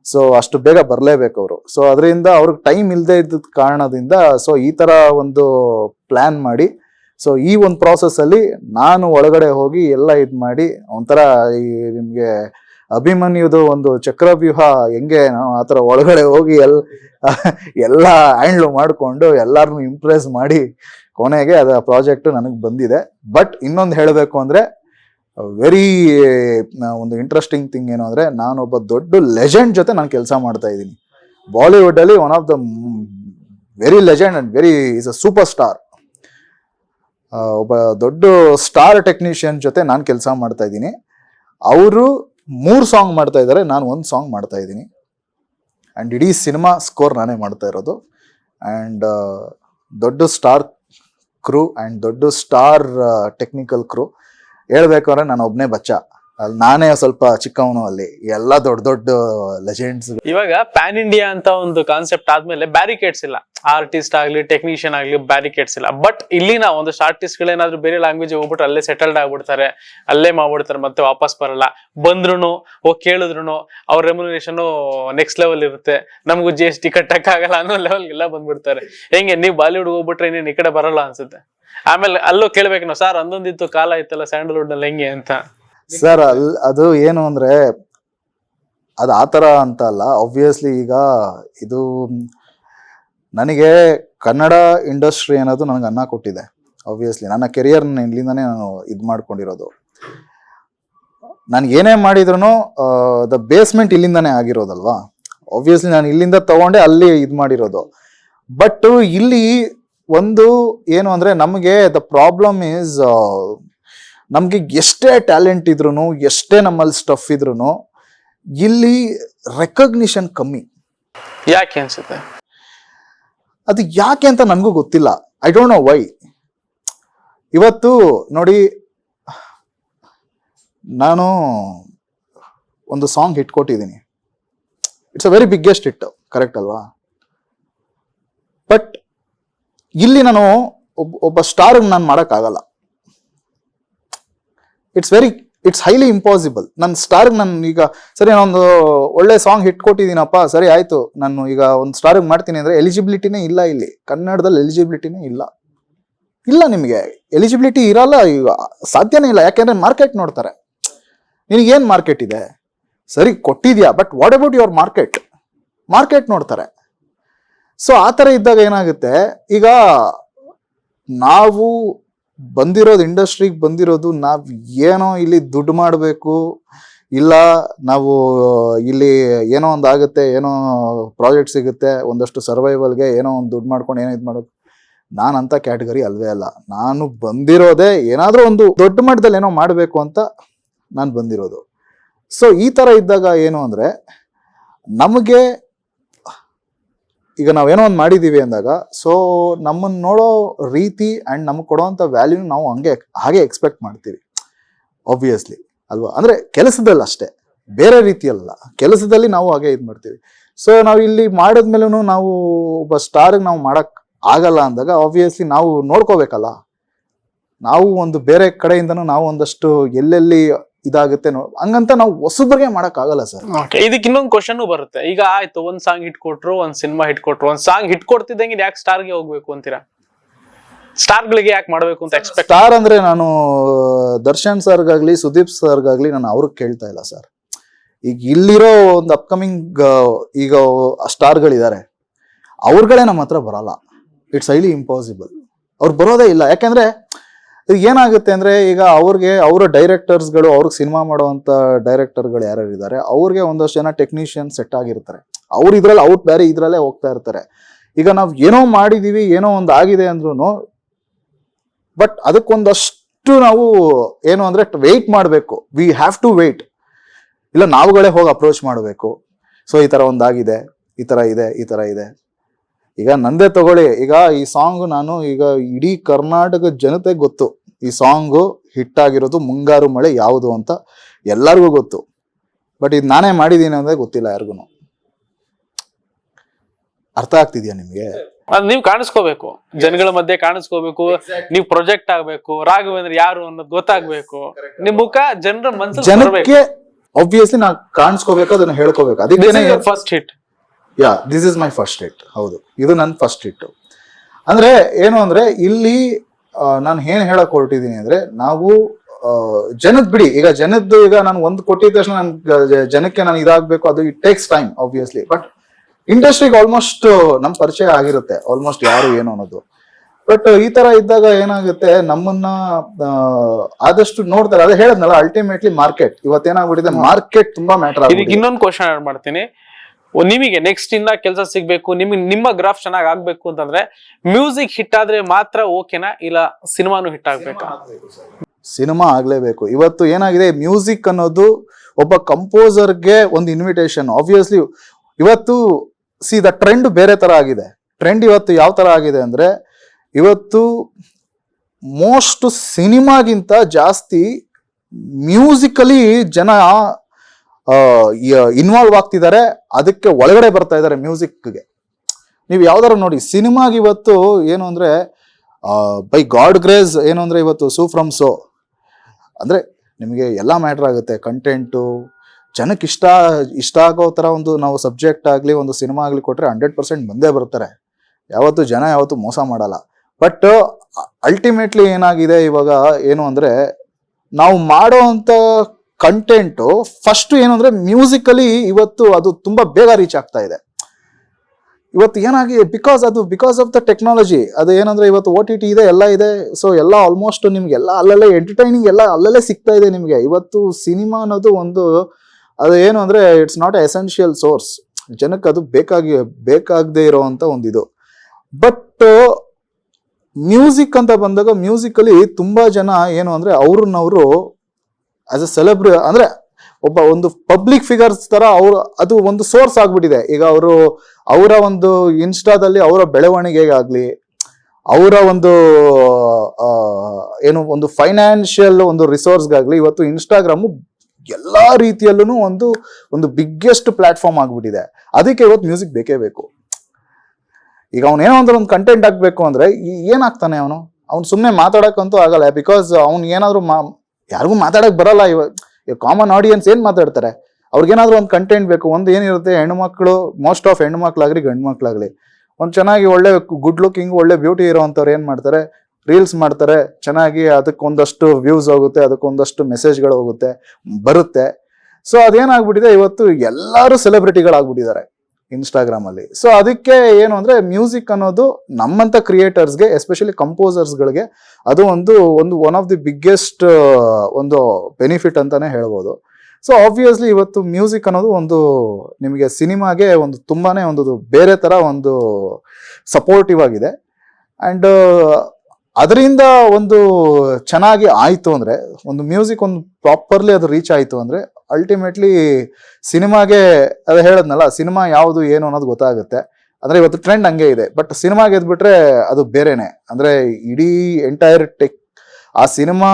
so ಅಷ್ಟು ಬೇಗ ಬರಲೇಬೇಕು ಅವರು. ಸೊ ಅದರಿಂದ ಅವ್ರಿಗೆ ಟೈಮ್ ಇಲ್ಲದೆ ಇದ್ದ ಕಾರಣದಿಂದ ಸೊ ಈ ಥರ ಒಂದು ಪ್ಲ್ಯಾನ್ ಮಾಡಿ ಸೊ ಈ ಒಂದು ಪ್ರಾಸೆಸ್ ಅಲ್ಲಿ ನಾನು ಒಳಗಡೆ ಹೋಗಿ ಎಲ್ಲ ಇದ್ ಮಾಡಿ ಒಂಥರ ಈ ನಿಮಗೆ ಅಭಿಮನ್ಯುದು ಒಂದು ಚಕ್ರವ್ಯೂಹ ಹೆಂಗೆ ನಾವು ಆ ಥರ ಒಳಗಡೆ ಹೋಗಿ ಎಲ್, ಎಲ್ಲ ಹ್ಯಾಂಡ್ಲು ಮಾಡಿಕೊಂಡು ಎಲ್ಲರನ್ನೂ ಇಂಪ್ರೆಸ್ ಮಾಡಿ ಕೊನೆಗೆ ಅದ ಪ್ರಾಜೆಕ್ಟ್ ನನಗೆ ಬಂದಿದೆ. ಬಟ್ ಇನ್ನೊಂದು ಹೇಳಬೇಕು ಅಂದ್ರೆ ವೆರಿ ಒಂದು ಇಂಟ್ರೆಸ್ಟಿಂಗ್ ಥಿಂಗ್ ಏನು ಅಂದ್ರೆ, ನಾನೊಬ್ಬ ದೊಡ್ಡ ಲೆಜೆಂಡ್ ಜೊತೆ ನಾನು ಕೆಲಸ ಮಾಡ್ತಾ ಇದ್ದೀನಿ. ಬಾಲಿವುಡ್ ಅಲ್ಲಿ one of the very legend and very is a super star ಒಬ್ಬ ದೊಡ್ಡ ಸ್ಟಾರ್ ಟೆಕ್ನಿಷಿಯನ್ ಜೊತೆ ನಾನು ಕೆಲಸ ಮಾಡ್ತಾ ಇದ್ದೀನಿ. ಅವರು ಮೂರು ಸಾಂಗ್ ಮಾಡ್ತಾ ಇದ್ದಾರೆ ನಾನು ಒಂದು ಸಾಂಗ್ ಮಾಡ್ತಾ ಇದ್ದೀನಿ. ಆ್ಯಂಡ್ ಇಡೀ ಸಿನಿಮಾ ಸ್ಕೋರ್ ನಾನೇ ಮಾಡ್ತಾ ಇರೋದು. ಆ್ಯಂಡ್ ದೊಡ್ಡ ಸ್ಟಾರ್ ಕ್ರೂ ಆ್ಯಂಡ್ ದೊಡ್ಡ ಸ್ಟಾರ್ ಟೆಕ್ನಿಕಲ್ ಕ್ರೂ ಹೇಳ್ಬೇಕು ಅಂದ್ರೆ ನಾನು ಒಬ್ಬನೇ ಬಚ್ಚ. ಅಲ್ಲಿ ನಾನೇ ಸ್ವಲ್ಪ ಚಿಕ್ಕವನು ಅಲ್ಲಿ. ಎಲ್ಲ ದೊಡ್ಡ ದೊಡ್ಡ ಲೆಜೆಂಡ್ಸ್ ಇವಾಗ ಪ್ಯಾನ್ ಇಂಡಿಯಾ ಅಂತ ಒಂದು ಕಾನ್ಸೆಪ್ಟ್ ಆದ್ಮೇಲೆ ಬ್ಯಾರಿಕೇಡ್ಸ್ ಇಲ್ಲ. ಆರ್ಟಿಸ್ಟ್ ಆಗ್ಲಿ ಟೆಕ್ನಿಷಿಯನ್ ಆಗ್ಲಿ ಬ್ಯಾರಿಕೇಡ್ಸ್ ಇಲ್ಲ. ಬಟ್ ಇಲ್ಲಿ ಇಲ್ಲಿನ ಒಂದಷ್ಟು ಆರ್ಟಿಸ್ಟ್ ಗಳೇನಾದ್ರೂ ಬೇರೆ ಲ್ಯಾಂಗ್ವೇಜ್ ಹೋಗ್ಬಿಟ್ಟು ಅಲ್ಲೇ ಸೆಟಲ್ಡ್ ಆಗ್ಬಿಡ್ತಾರೆ. ಅಲ್ಲೇ ಮಾಡ್ಬಿಡ್ತಾರೆ, ಮತ್ತೆ ವಾಪಸ್ ಬರಲ್ಲ. ಬಂದ್ರು ಹೋಗಿ ಕೇಳಿದ್ರು ಅವ್ರ ರೆಮ್ಯುನರೇಷನ್ ನೆಕ್ಸ್ಟ್ ಲೆವೆಲ್ ಇರುತ್ತೆ. ನಮಗೂ ಜಿ ಎಸ್ ಟಿ ಕಟ್ಟಕ್ ಆಗಲ್ಲ ಅನ್ನೋ ಲೆವೆಲ್ ಎಲ್ಲ ಬಂದ್ಬಿಡ್ತಾರೆ. ಹೆಂಗೆ, ನೀವು ಬಾಲಿವುಡ್ ಹೋಗ್ಬಿಟ್ರೆ ಇನ್ನೇನು ಈ ಕಡೆ ಬರಲ್ಲ ಅನ್ಸುತ್ತೆ. ಆಮೇಲೆ ಅಲ್ಲೂ ಕೇಳ್ಬೇಕು ನಾವು, ಸರ್, ಅಂದೊಂದಿತ್ತು ಕಾಲ ಇತ್ತಲ್ಲ ಸ್ಯಾಂಡಲ್ವುಡ್ನಲ್ಲಿ ಹೆಂಗೆ? ಅಂತ. ಸರ್ ಅಲ್ ಅದು ಏನು ಅಂದ್ರೆ ಅದು ಆ ಥರ ಅಂತ ಅಲ್ಲ. ಆಬ್ವಿಯಸ್ಲಿ ಈಗ ಇದು ನನಗೆ ಕನ್ನಡ ಇಂಡಸ್ಟ್ರಿ ಅನ್ನೋದು ನನಗೆ ಅನ್ನ ಕೊಟ್ಟಿದೆ. ಆಬ್ವಿಯಸ್ಲಿ ನನ್ನ ಕೆರಿಯರ್ ಇಲ್ಲಿಂದನೇ ನಾನು ಇದು ಮಾಡ್ಕೊಂಡಿರೋದು. ನಾನು ಏನೇ ಮಾಡಿದ್ರು ದ ಬೇಸ್ಮೆಂಟ್ ಇಲ್ಲಿಂದಾನೇ ಆಗಿರೋದಲ್ವಾ? ಆಬ್ವಿಯಸ್ಲಿ ನಾನು ಇಲ್ಲಿಂದ ತಗೊಂಡೆ ಅಲ್ಲಿ ಇದು ಮಾಡಿರೋದು. ಬಟ್ ಇಲ್ಲಿ ಒಂದು ಏನು ಅಂದರೆ ನಮಗೆ ದ ಪ್ರಾಬ್ಲಮ್ ಈಸ್ ನಮಗೆ ಎಷ್ಟೇ ಟ್ಯಾಲೆಂಟ್ ಇದ್ರು ಎಷ್ಟೇ ನಮ್ಮಲ್ಲಿ ಸ್ಟಫ್ ಇದ್ರು ಇಲ್ಲಿ ರೆಕಗ್ನಿಷನ್ ಕಮ್ಮಿ. ಯಾಕೆ ಅನ್ಸುತ್ತೆ? ಅದು ಯಾಕೆ ಅಂತ ನನಗೂ ಗೊತ್ತಿಲ್ಲ. ಐ ಡೋಂಟ್ ನೋ ವೈ ಇವತ್ತು ನೋಡಿ ನಾನು ಒಂದು ಸಾಂಗ್ ಹಿಟ್ ಕೊಟ್ಟಿದ್ದೀನಿ. It's a very biggest hit correct ಅಲ್ವಾ? ಬಟ್ ಇಲ್ಲಿ ನಾನು ಒಬ್ಬ ಒಬ್ಬ ಸ್ಟಾರ್ ನಾನು ಮಾಡೋಕ್ಕಾಗಲ್ಲ. It's very it's highly impossible ನನ್ನ ಸ್ಟಾರ್ಗೆ ನಾನು ಈಗ, ಸರಿ ನಾನೊಂದು ಒಳ್ಳೆ ಸಾಂಗ್ ಹಿಟ್ ಕೊಟ್ಟಿದ್ದೀನಪ್ಪ, ಸರಿ ಆಯಿತು. ನಾನು ಈಗ ಒಂದು ಸ್ಟಾರ್ಗೆ ಮಾಡ್ತೀನಿ ಅಂದರೆ ಎಲಿಜಿಬಿಲಿಟಿನೇ ಇಲ್ಲ ಇಲ್ಲಿ. ಕನ್ನಡದಲ್ಲಿ ಎಲಿಜಿಬಿಲಿಟಿನೇ ಇಲ್ಲ. ಇಲ್ಲ ನಿಮಗೆ. ಎಲಿಜಿಬಿಲಿಟಿ ಇರಲ್ಲ ಈಗ. ಸಾಧ್ಯನೇ ಇಲ್ಲ. ಯಾಕೆಂದರೆ ಮಾರ್ಕೆಟ್ ನೋಡ್ತಾರೆ. ನಿನಗೇನು ಮಾರ್ಕೆಟ್ ಇದೆ? ಸರಿ, ಕೊಟ್ಟಿದ್ಯಾ but what about your market market ನೋಡ್ತಾರೆ. ಸೊ ಆ ಥರ ಇದ್ದಾಗ ಏನಾಗುತ್ತೆ? ಈಗ ನಾವು ಬಂದಿರೋದು ಇಂಡಸ್ಟ್ರಿಗೆ ಬಂದಿರೋದು ನಾವು ಏನೋ ಇಲ್ಲಿ ದುಡ್ಡು ಮಾಡಬೇಕು, ಇಲ್ಲ ನಾವು ಇಲ್ಲಿ ಏನೋ ಒಂದು ಆಗುತ್ತೆ, ಏನೋ ಪ್ರಾಜೆಕ್ಟ್ ಸಿಗುತ್ತೆ, ಒಂದಷ್ಟು ಸರ್ವೈವಲ್ಗೆ ಏನೋ ಒಂದು ದುಡ್ಡು ಮಾಡ್ಕೊಂಡು ಏನೋ ಇದು ಮಾಡೋದು ನಾನಂತ ಕ್ಯಾಟಗರಿ ಅಲ್ವೇ ಅಲ್ಲ. ನಾನು ಬಂದಿರೋದೇ ಏನಾದರೂ ಒಂದು ದೊಡ್ಡ ಮಟ್ಟದಲ್ಲಿ ಏನೋ ಮಾಡಬೇಕು ಅಂತ ನಾನು ಬಂದಿರೋದು. ಸೊ ಈ ಥರ ಇದ್ದಾಗ ಏನು ಅಂದರೆ, ನಮಗೆ ಈಗ ನಾವೇನೋ ಒಂದು ಮಾಡಿದ್ದೀವಿ ಅಂದಾಗ ಸೊ ನಮ್ಮನ್ನು ನೋಡೋ ರೀತಿ ಆ್ಯಂಡ್ ನಮಗೆ ಕೊಡೋವಂಥ ವ್ಯಾಲ್ಯೂ ನಾವು ಹಂಗೆ, ಹಾಗೆ ಎಕ್ಸ್ಪೆಕ್ಟ್ ಮಾಡ್ತೀವಿ. ಆಬ್ವಿಯಸ್ಲಿ ಅಲ್ವಾ? ಅಂದರೆ ಕೆಲಸದಲ್ಲಿ ಅಷ್ಟೇ, ಬೇರೆ ರೀತಿಯಲ್ಲ ಕೆಲಸದಲ್ಲಿ ನಾವು ಹಾಗೆ ಇದು ಮಾಡ್ತೀವಿ. ಸೊ ನಾವು ಇಲ್ಲಿ ಮಾಡಿದ್ಮೇಲೂ ನಾವು ಒಬ್ಬ ಸ್ಟಾರಿಗೆ ನಾವು ಮಾಡೋಕ್ಕೆ ಆಗಲ್ಲ ಅಂದಾಗ ಆಬ್ವಿಯಸ್ಲಿ ನಾವು ನೋಡ್ಕೋಬೇಕಲ್ಲ. ನಾವು ಒಂದು ಬೇರೆ ಕಡೆಯಿಂದನೂ ನಾವು ಒಂದಷ್ಟು ಎಲ್ಲೆಲ್ಲಿ ಇದಾಗುತ್ತೆ ನೋ ಹಂಗಂತ ನಾವು ಹೊಸಬ್ರಿಗೆ ಆಗಲ್ಲ ಸರ್. ಓಕೆ ಇದಕ್ಕೆ ಇನ್ನೊಂದು ಕ್ವಶನ್ ಬರುತ್ತೆ. ಈಗ ಆಯ್ತು ಒಂದ್ ಸಾಂಗ್ ಹಿಟ್ ಕೊಟ್ರು ಒಂದ್ ಸಿನಿಮಾ ಹಿಟ್ ಕೊಟ್ರು ಒಂದ್ ಸಾಂಗ್ ಹಿಟ್ ಕೊಡ್ತಿದ್ದಂಗೆ ಯಾಕೆ ಸ್ಟಾರ್ಗೆ ಹೋಗ್ಬೇಕು ಅಂತೀರಾ? ಸ್ಟಾರ್ ಗಳಿಗೆ ಯಾಕೆ ಮಾಡ್ಬೇಕು ಅಂತ ಎಕ್ಸ್ಪೆಕ್ಟ್ ಸ್ಟಾರ್ ಅಂದ್ರೆ ನಾನು ದರ್ಶನ್ ಸರ್ಗಾಗ್ಲಿ ಸುದೀಪ್ ಸರ್ಗಾಗ್ಲಿ ನಾನು ಅವ್ರಿಗೆ ಕೇಳ್ತಾ ಇಲ್ಲ ಸರ್. ಈಗ ಇಲ್ಲಿರೋ ಒಂದು ಅಪ್ಕಮಿಂಗ್ ಈಗ ಸ್ಟಾರ್ಗಳಿದ್ದಾರೆ. ಅವ್ರಗಳೇ ನಮ್ಮ ಹತ್ರ ಬರಲ್ಲ. ಇಟ್ಸ್ ಹೈಲಿ ಇಂಪಾಸಿಬಲ್ ಅವ್ರು ಬರೋದೇ ಇಲ್ಲ. ಯಾಕಂದ್ರೆ ಈಗ ಏನಾಗುತ್ತೆ ಅಂದ್ರೆ ಈಗ ಅವ್ರಿಗೆ, ಅವರ ಡೈರೆಕ್ಟರ್ಸ್ಗಳು ಅವ್ರಿಗೆ ಸಿನಿಮಾ ಮಾಡುವಂತ ಡೈರೆಕ್ಟರ್ಗಳು ಯಾರ್ಯಾರು ಇದ್ದಾರೆ, ಅವ್ರಿಗೆ ಒಂದಷ್ಟು ಜನ ಟೆಕ್ನಿಷಿಯನ್ ಸೆಟ್ ಆಗಿರ್ತಾರೆ. ಅವ್ರು ಇದ್ರಲ್ಲಿ ಔಟ್ ಬೇರೆ ಇದ್ರಲ್ಲೇ ಹೋಗ್ತಾ ಇರ್ತಾರೆ. ಈಗ ನಾವು ಏನೋ ಮಾಡಿದೀವಿ, ಏನೋ ಒಂದು ಆಗಿದೆ ಅಂದ್ರೂ ಬಟ್ ಅದಕ್ಕೊಂದಷ್ಟು ನಾವು ಏನು ಅಂದ್ರೆ ವೆಯ್ಟ್ ಮಾಡಬೇಕು. ವಿ ಹ್ಯಾವ್ ಟು ವೆಯ್ಟ್ ಇಲ್ಲ, ನಾವುಗಳೇ ಹೋಗಿ ಅಪ್ರೋಚ್ ಮಾಡಬೇಕು. ಸೊ ಈ ಥರ ಒಂದಾಗಿದೆ ಈ ಥರ ಇದೆ, ಈ ಥರ ಇದೆ. ಈಗ ನಂದೇ ತಗೊಳ್ಳಿ. ಈಗ ಈ ಸಾಂಗ್ ನಾನು ಈಗ ಇಡೀ ಕರ್ನಾಟಕ ಜನತೆ ಗೊತ್ತು. ಈ ಸಾಂಗು ಹಿಟ್ ಆಗಿರೋದು ಮುಂಗಾರು ಮಳೆ ಯಾವುದು ಅಂತ ಎಲ್ಲರಿಗೂ ಗೊತ್ತು. ಬಟ್ ಇದು ನಾನೇ ಮಾಡಿದ್ದೀನಿ ಅಂದ್ರೆ ಗೊತ್ತಿಲ್ಲ ಯಾರಿಗೂ ಅರ್ಥ ಆಗ್ತಿದ್ಯಾ ನಿಮ್ಗೆ? ಅದ್ ನೀವ್ ಕಾಣಿಸ್ಕೋಬೇಕು. ಜನಗಳ ಮಧ್ಯೆ ಕಾಣಿಸ್ಕೋಬೇಕು. ನೀವ್ ಪ್ರೊಜೆಕ್ಟ್ ಆಗ್ಬೇಕು. ರಾಘವೇಂದ್ರ ಯಾರು ಅನ್ನೋದು ಗೊತ್ತಾಗ್ಬೇಕು. ನಿಮ್ ಮುಖ ಜನರ ಮನಸ್ಸು ಜನಕ್ಕೆ ಆಬ್ವಿಯಸ್ಲಿ ನಾ ಕಾಣಿಸ್ಕೋಬೇಕು ಅದನ್ನ ಹೇಳ್ಕೋಬೇಕು. ಅದಕ್ಕೆ first hit yeah this is my first it ಹೌದು. ಇದು ನನ್ನ ಫಸ್ಟ್ ಇಟ್ ಅಂದ್ರೆ ಏನು ಅಂದ್ರೆ ಇಲ್ಲಿ ನಾನು ಏನ್ ಹೇಳಕ್ ಹೊರಟಿದ್ದೀನಿ ಅಂದ್ರೆ ನಾವು ಜನದ್ ಬಿಡಿ. ಈಗ ಜನದ್ದು ಈಗ ನಾನು ಒಂದು ಕೊಟ್ಟಿದ ತಕ್ಷಣ ನನ್ ಜನಕ್ಕೆ ನಾನು ಇದಾಗಬೇಕು ಅದು it takes time obviously but ಇಂಡಸ್ಟ್ರಿಗೆ ಆಲ್ಮೋಸ್ಟ್ ನಮ್ ಪರಿಚಯ ಆಗಿರುತ್ತೆ ಆಲ್ಮೋಸ್ಟ್ ಯಾರು ಏನು ಅನ್ನೋದು. ಬಟ್ ಈ ತರ ಇದ್ದಾಗ ಏನಾಗುತ್ತೆ ನಮ್ಮನ್ನ ಆದಷ್ಟು ನೋಡ್ತಾರೆ. ಅದೇ ಹೇಳದ್ನಲ್ಲ ಅಲ್ಟಿಮೇಟ್ಲಿ ಮಾರ್ಕೆಟ್ ಇವತ್ತೇನಾಗ್ಬಿಟ್ಟಿದೆ ಮಾರ್ಕೆಟ್ ತುಂಬಾ ಮ್ಯಾಟರ್ ಇನ್ನೊಂದು ಕ್ವಶನ್ ಮಾಡ್ತೀನಿ. ನಿಮಗೆ ನೆಕ್ಸ್ಟ್ ಇಂದ ಕೆಲಸ ಸಿಗ್ಬೇಕು ನಿಮಗೆ ನಿಮ್ಮ ಗ್ರಾಫ್ ಚೆನ್ನಾಗಿ ಆಗ್ಬೇಕು ಅಂತಂದ್ರೆ ಮ್ಯೂಸಿಕ್ ಹಿಟ್ ಆದ್ರೆ ಮಾತ್ರ ಓಕೆನಾ ಇಲ್ಲ ಸಿನಿಮಾನು ಹಿಟ್ ಆಗ್ಬೇಕಾ? ಸಿನಿಮಾ ಆಗ್ಲೇಬೇಕು. ಇವತ್ತು ಏನಾಗಿದೆ ಮ್ಯೂಸಿಕ್ ಅನ್ನೋದು ಒಬ್ಬ ಕಂಪೋಸರ್ಗೆ ಒಂದು ಇನ್ವಿಟೇಷನ್ ಆಬ್ವಿಯಸ್ಲಿ ಇವತ್ತು ಸಿ ದ ಟ್ರೆಂಡ್ ಬೇರೆ ತರ ಆಗಿದೆ. ಟ್ರೆಂಡ್ ಇವತ್ತು ಯಾವ ತರ ಆಗಿದೆ ಅಂದ್ರೆ ಇವತ್ತು ಮೋಸ್ಟ್ ಸಿನಿಮಾಗಿಂತ ಜಾಸ್ತಿ ಮ್ಯೂಸಿಕಲಿ ಜನ ಇನ್ವಾಲ್ವ್ ಆಗ್ತಿದ್ದಾರೆ, ಅದಕ್ಕೆ ಒಳಗಡೆ ಬರ್ತಾ ಇದ್ದಾರೆ ಮ್ಯೂಸಿಕ್ಗೆ. ನೀವು ಯಾವ್ದಾರು ನೋಡಿ, ಸಿನಿಮಾಗೆ ಇವತ್ತು ಏನು ಅಂದ್ರೆ ಬೈ ಗಾಡ್ ಗ್ರೇಸ್ ಏನು ಅಂದ್ರೆ ಇವತ್ತು ಸೂ ಫ್ರಮ್ ಸೋ ಅಂದ್ರೆ ನಿಮಗೆ ಎಲ್ಲ ಮ್ಯಾಟ್ರ್ ಆಗುತ್ತೆ ಕಂಟೆಂಟು ಜನಕ್ಕೆ ಇಷ್ಟ ಇಷ್ಟ ಆಗೋ ಥರ ಒಂದು ನಾವು ಸಬ್ಜೆಕ್ಟ್ ಆಗಲಿ, ಒಂದು ಸಿನಿಮಾ ಆಗಲಿ ಕೊಟ್ಟರೆ ಹಂಡ್ರೆಡ್ ಪರ್ಸೆಂಟ್ ಬಂದೇ ಬರ್ತಾರೆ. ಯಾವತ್ತು ಜನ ಯಾವತ್ತು ಮೋಸ ಮಾಡಲ್ಲ. ಬಟ್ ಅಲ್ಟಿಮೇಟ್ಲಿ ಏನಾಗಿದೆ ಇವಾಗ, ಏನು ಅಂದ್ರೆ, ನಾವು ಮಾಡೋ ಅಂಥ ಕಂಟೆಂಟು ಫಸ್ಟ್ ಏನಂದ್ರೆ ಮ್ಯೂಸಿಕಲಿ ಇವತ್ತು ಅದು ತುಂಬಾ ಬೇಗ ರೀಚ್ ಆಗ್ತಾ ಇದೆ. ಇವತ್ತು ಏನಾಗಿ ಬಿಕಾಸ್ ಅದು ಬಿಕಾಸ್ ಆಫ್ ದ ಟೆಕ್ನಾಲಜಿ ಅದು ಏನಂದ್ರೆ ಇವತ್ತು ಓ ಟಿ ಟಿ ಇದೆ, ಎಲ್ಲ ಇದೆ ಸೊ ಎಲ್ಲ ಆಲ್ಮೋಸ್ಟ್ ನಿಮ್ಗೆ ಎಲ್ಲ ಅಲ್ಲಲ್ಲೇ ಎಂಟರ್ಟೈನಿಂಗ್ ಎಲ್ಲ ಅಲ್ಲಲ್ಲೇ ಸಿಗ್ತಾ ಇದೆ ನಿಮಗೆ. ಇವತ್ತು ಸಿನಿಮಾ ಅನ್ನೋದು ಒಂದು, ಅದು ಏನು ಅಂದ್ರೆ ಇಟ್ಸ್ ನಾಟ್ ಎಸೆನ್ಷಿಯಲ್ ಸೋರ್ಸ್ ಜನಕ್ಕೆ ಅದು ಬೇಕಾಗಿ, ಬೇಕಾಗದೇ ಇರೋವಂಥ ಒಂದು ಇದು ಬಟ್ ಮ್ಯೂಸಿಕ್ ಅಂತ ಬಂದಾಗ ಮ್ಯೂಸಿಕಲಿ ತುಂಬಾ ಜನ ಏನು ಅಂದ್ರೆ ಅವ್ರನ್ನವರು ಆಸ್ ಅ ಸೆಲೆಬ್ರಿ ಅಂದ್ರೆ ಒಬ್ಬ ಒಂದು ಪಬ್ಲಿಕ್ ಫಿಗರ್ಸ್ ತರ ಅವರು, ಅದು ಒಂದು ಸೋರ್ಸ್ ಆಗ್ಬಿಟ್ಟಿದೆ. ಈಗ ಅವರು, ಅವರ ಒಂದು ಇನ್ಸ್ಟಾದಲ್ಲಿ ಅವರ ಬೆಳವಣಿಗೆ ಆಗ್ಲಿ, ಅವರ ಒಂದು ಏನು ಒಂದು ಫೈನಾನ್ಷಿಯಲ್ ಒಂದು ರಿಸೋರ್ಸ್ಗಾಗ್ಲಿ ಇವತ್ತು ಇನ್ಸ್ಟಾಗ್ರಾಮು ಎಲ್ಲ ರೀತಿಯಲ್ಲೂ ಒಂದು ಒಂದು ಬಿಗ್ಗೆಸ್ಟ್ ಪ್ಲಾಟ್ಫಾರ್ಮ್ ಆಗ್ಬಿಟ್ಟಿದೆ. ಅದಕ್ಕೆ ಇವತ್ತು ಮ್ಯೂಸಿಕ್ ಬೇಕೇ ಬೇಕು. ಈಗ ಅವನೇನೋ ಅಂದ್ರೆ ಒಂದು ಕಂಟೆಂಟ್ ಆಗಬೇಕು ಅಂದ್ರೆ ಏನಾಗ್ತಾನೆ ಅವನು? ಅವ್ನು ಸುಮ್ಮನೆ ಮಾತಾಡಕ್ಕಂತೂ ಆಗಲ್ಲ ಬಿಕಾಸ್ ಅವ್ನು ಏನಾದರೂ ಮಾ ಯಾರಿಗೂ ಮಾತಾಡಕ್ ಬರಲ್ಲ. ಇವಾಗ ಕಾಮನ್ ಆಡಿಯನ್ಸ್ ಏನ್ ಮಾತಾಡ್ತಾರೆ? ಅವ್ರಿಗೇನಾದ್ರೂ ಒಂದು ಕಂಟೆಂಟ್ ಬೇಕು, ಒಂದು ಏನಿರುತ್ತೆ ಹೆಣ್ಮಕ್ಳು ಮೋಸ್ಟ್ ಆಫ್ ಹೆಣ್ಮಕ್ಳಾಗ್ಲಿ ಗಂಡು ಮಕ್ಳಾಗ್ಲಿ ಒಂದು ಚೆನ್ನಾಗಿ ಒಳ್ಳೆ ಗುಡ್ ಲುಕಿಂಗ್ ಒಳ್ಳೆ ಬ್ಯೂಟಿ ಇರೋವಂಥವ್ರು ಏನು ಮಾಡ್ತಾರೆ? ರೀಲ್ಸ್ ಮಾಡ್ತಾರೆ. ಚೆನ್ನಾಗಿ ಅದಕ್ಕೆ ಒಂದಷ್ಟು ವ್ಯೂಸ್ ಹೋಗುತ್ತೆ ಅದಕ್ಕೊಂದಷ್ಟು ಮೆಸೇಜ್ಗಳು ಹೋಗುತ್ತೆ, ಬರುತ್ತೆ. ಸೊ ಅದೇನಾಗ್ಬಿಟ್ಟಿದೆ, ಇವತ್ತು ಎಲ್ಲರೂ ಸೆಲೆಬ್ರಿಟಿಗಳಾಗ್ಬಿಟ್ಟಿದ್ದಾರೆ ಇನ್ಸ್ಟಾಗ್ರಾಮ್ ಅಲ್ಲಿ. ಸೊ ಅದಕ್ಕೆ ಏನು ಅಂದ್ರೆ ಮ್ಯೂಸಿಕ್ ಅನ್ನೋದು ನಮ್ಮಂತ ಕ್ರಿಯೇಟರ್ಸ್ಗೆ ಎಸ್ಪೆಷಲಿ ಕಂಪೋಸರ್ಸ್ಗಳಿಗೆ ಅದು ಒಂದು ಒಂದು ಒನ್ ಆಫ್ ದಿ ಬಿಗ್ಗೆಸ್ಟ್ ಒಂದು ಬೆನಿಫಿಟ್ ಅಂತಾನೆ ಹೇಳ್ಬೋದು. ಸೊ ಆಬ್ವಿಯಸ್ಲಿ ಇವತ್ತು ಮ್ಯೂಸಿಕ್ ಅನ್ನೋದು ಒಂದು ನಿಮಗೆ ಸಿನಿಮಾಗೆ ಒಂದು ತುಂಬಾನೇ ಒಂದು ಬೇರೆ ತರ ಒಂದು ಸಪೋರ್ಟಿವ್ ಆಗಿದೆ. ಅಂಡ್ ಅದರಿಂದ ಒಂದು ಚೆನ್ನಾಗಿ ಆಯಿತು ಅಂದ್ರೆ, ಒಂದು ಮ್ಯೂಸಿಕ್ ಒಂದು ಪ್ರಾಪರ್ಲಿ ಅದು ರೀಚ್ ಆಯಿತು ಅಂದ್ರೆ ಅಲ್ಟಿಮೇಟ್ಲಿ ಸಿನಿಮಾಗೆ ಅದು ಹೇಳದ್ನಲ್ಲ, ಸಿನಿಮಾ ಯಾವುದು ಏನು ಅನ್ನೋದು ಗೊತ್ತಾಗುತ್ತೆ. ಅಂದರೆ ಇವತ್ತು ಟ್ರೆಂಡ್ ಹಂಗೆ ಇದೆ ಬಟ್ ಸಿನಿಮಾ ಗೆದ್ಬಿಟ್ರೆ ಅದು ಬೇರೆನೆ. ಅಂದರೆ ಇಡೀ ಎಂಟೈರ್ ಟೆಕ್ ಆ ಸಿನಿಮಾ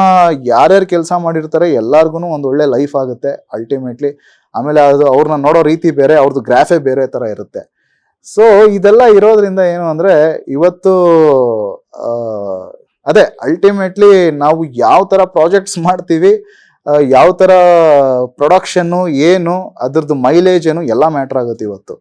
ಯಾರ್ಯಾರು ಕೆಲಸ ಮಾಡಿರ್ತಾರೆ ಎಲ್ಲರಿಗೂ ಒಂದು ಒಳ್ಳೆ ಲೈಫ್ ಆಗುತ್ತೆ ಅಲ್ಟಿಮೇಟ್ಲಿ ಆಮೇಲೆ ಅದು ಅವ್ರನ್ನ ನೋಡೋ ರೀತಿ ಬೇರೆ ಅವ್ರದ್ದು ಗ್ರಾಫೇ ಬೇರೆ ಥರ ಇರುತ್ತೆ. ಸೊ ಇದೆಲ್ಲ ಇರೋದ್ರಿಂದ ಏನು ಅಂದರೆ ಇವತ್ತು ಅದೇ ಅಲ್ಟಿಮೇಟ್ಲಿ ನಾವು ಯಾವ ಥರ ಪ್ರಾಜೆಕ್ಟ್ಸ್ ಮಾಡ್ತೀವಿ ಯಾವ ತರ ಪ್ರೊಡಕ್ಷನ್ನು ಏನು ಅದ್ರದ್ದು ಮೈಲೇಜ್ ಏನು ಎಲ್ಲ ಮ್ಯಾಟ್ರ್ ಆಗುತ್ತೆ ಇವತ್ತು.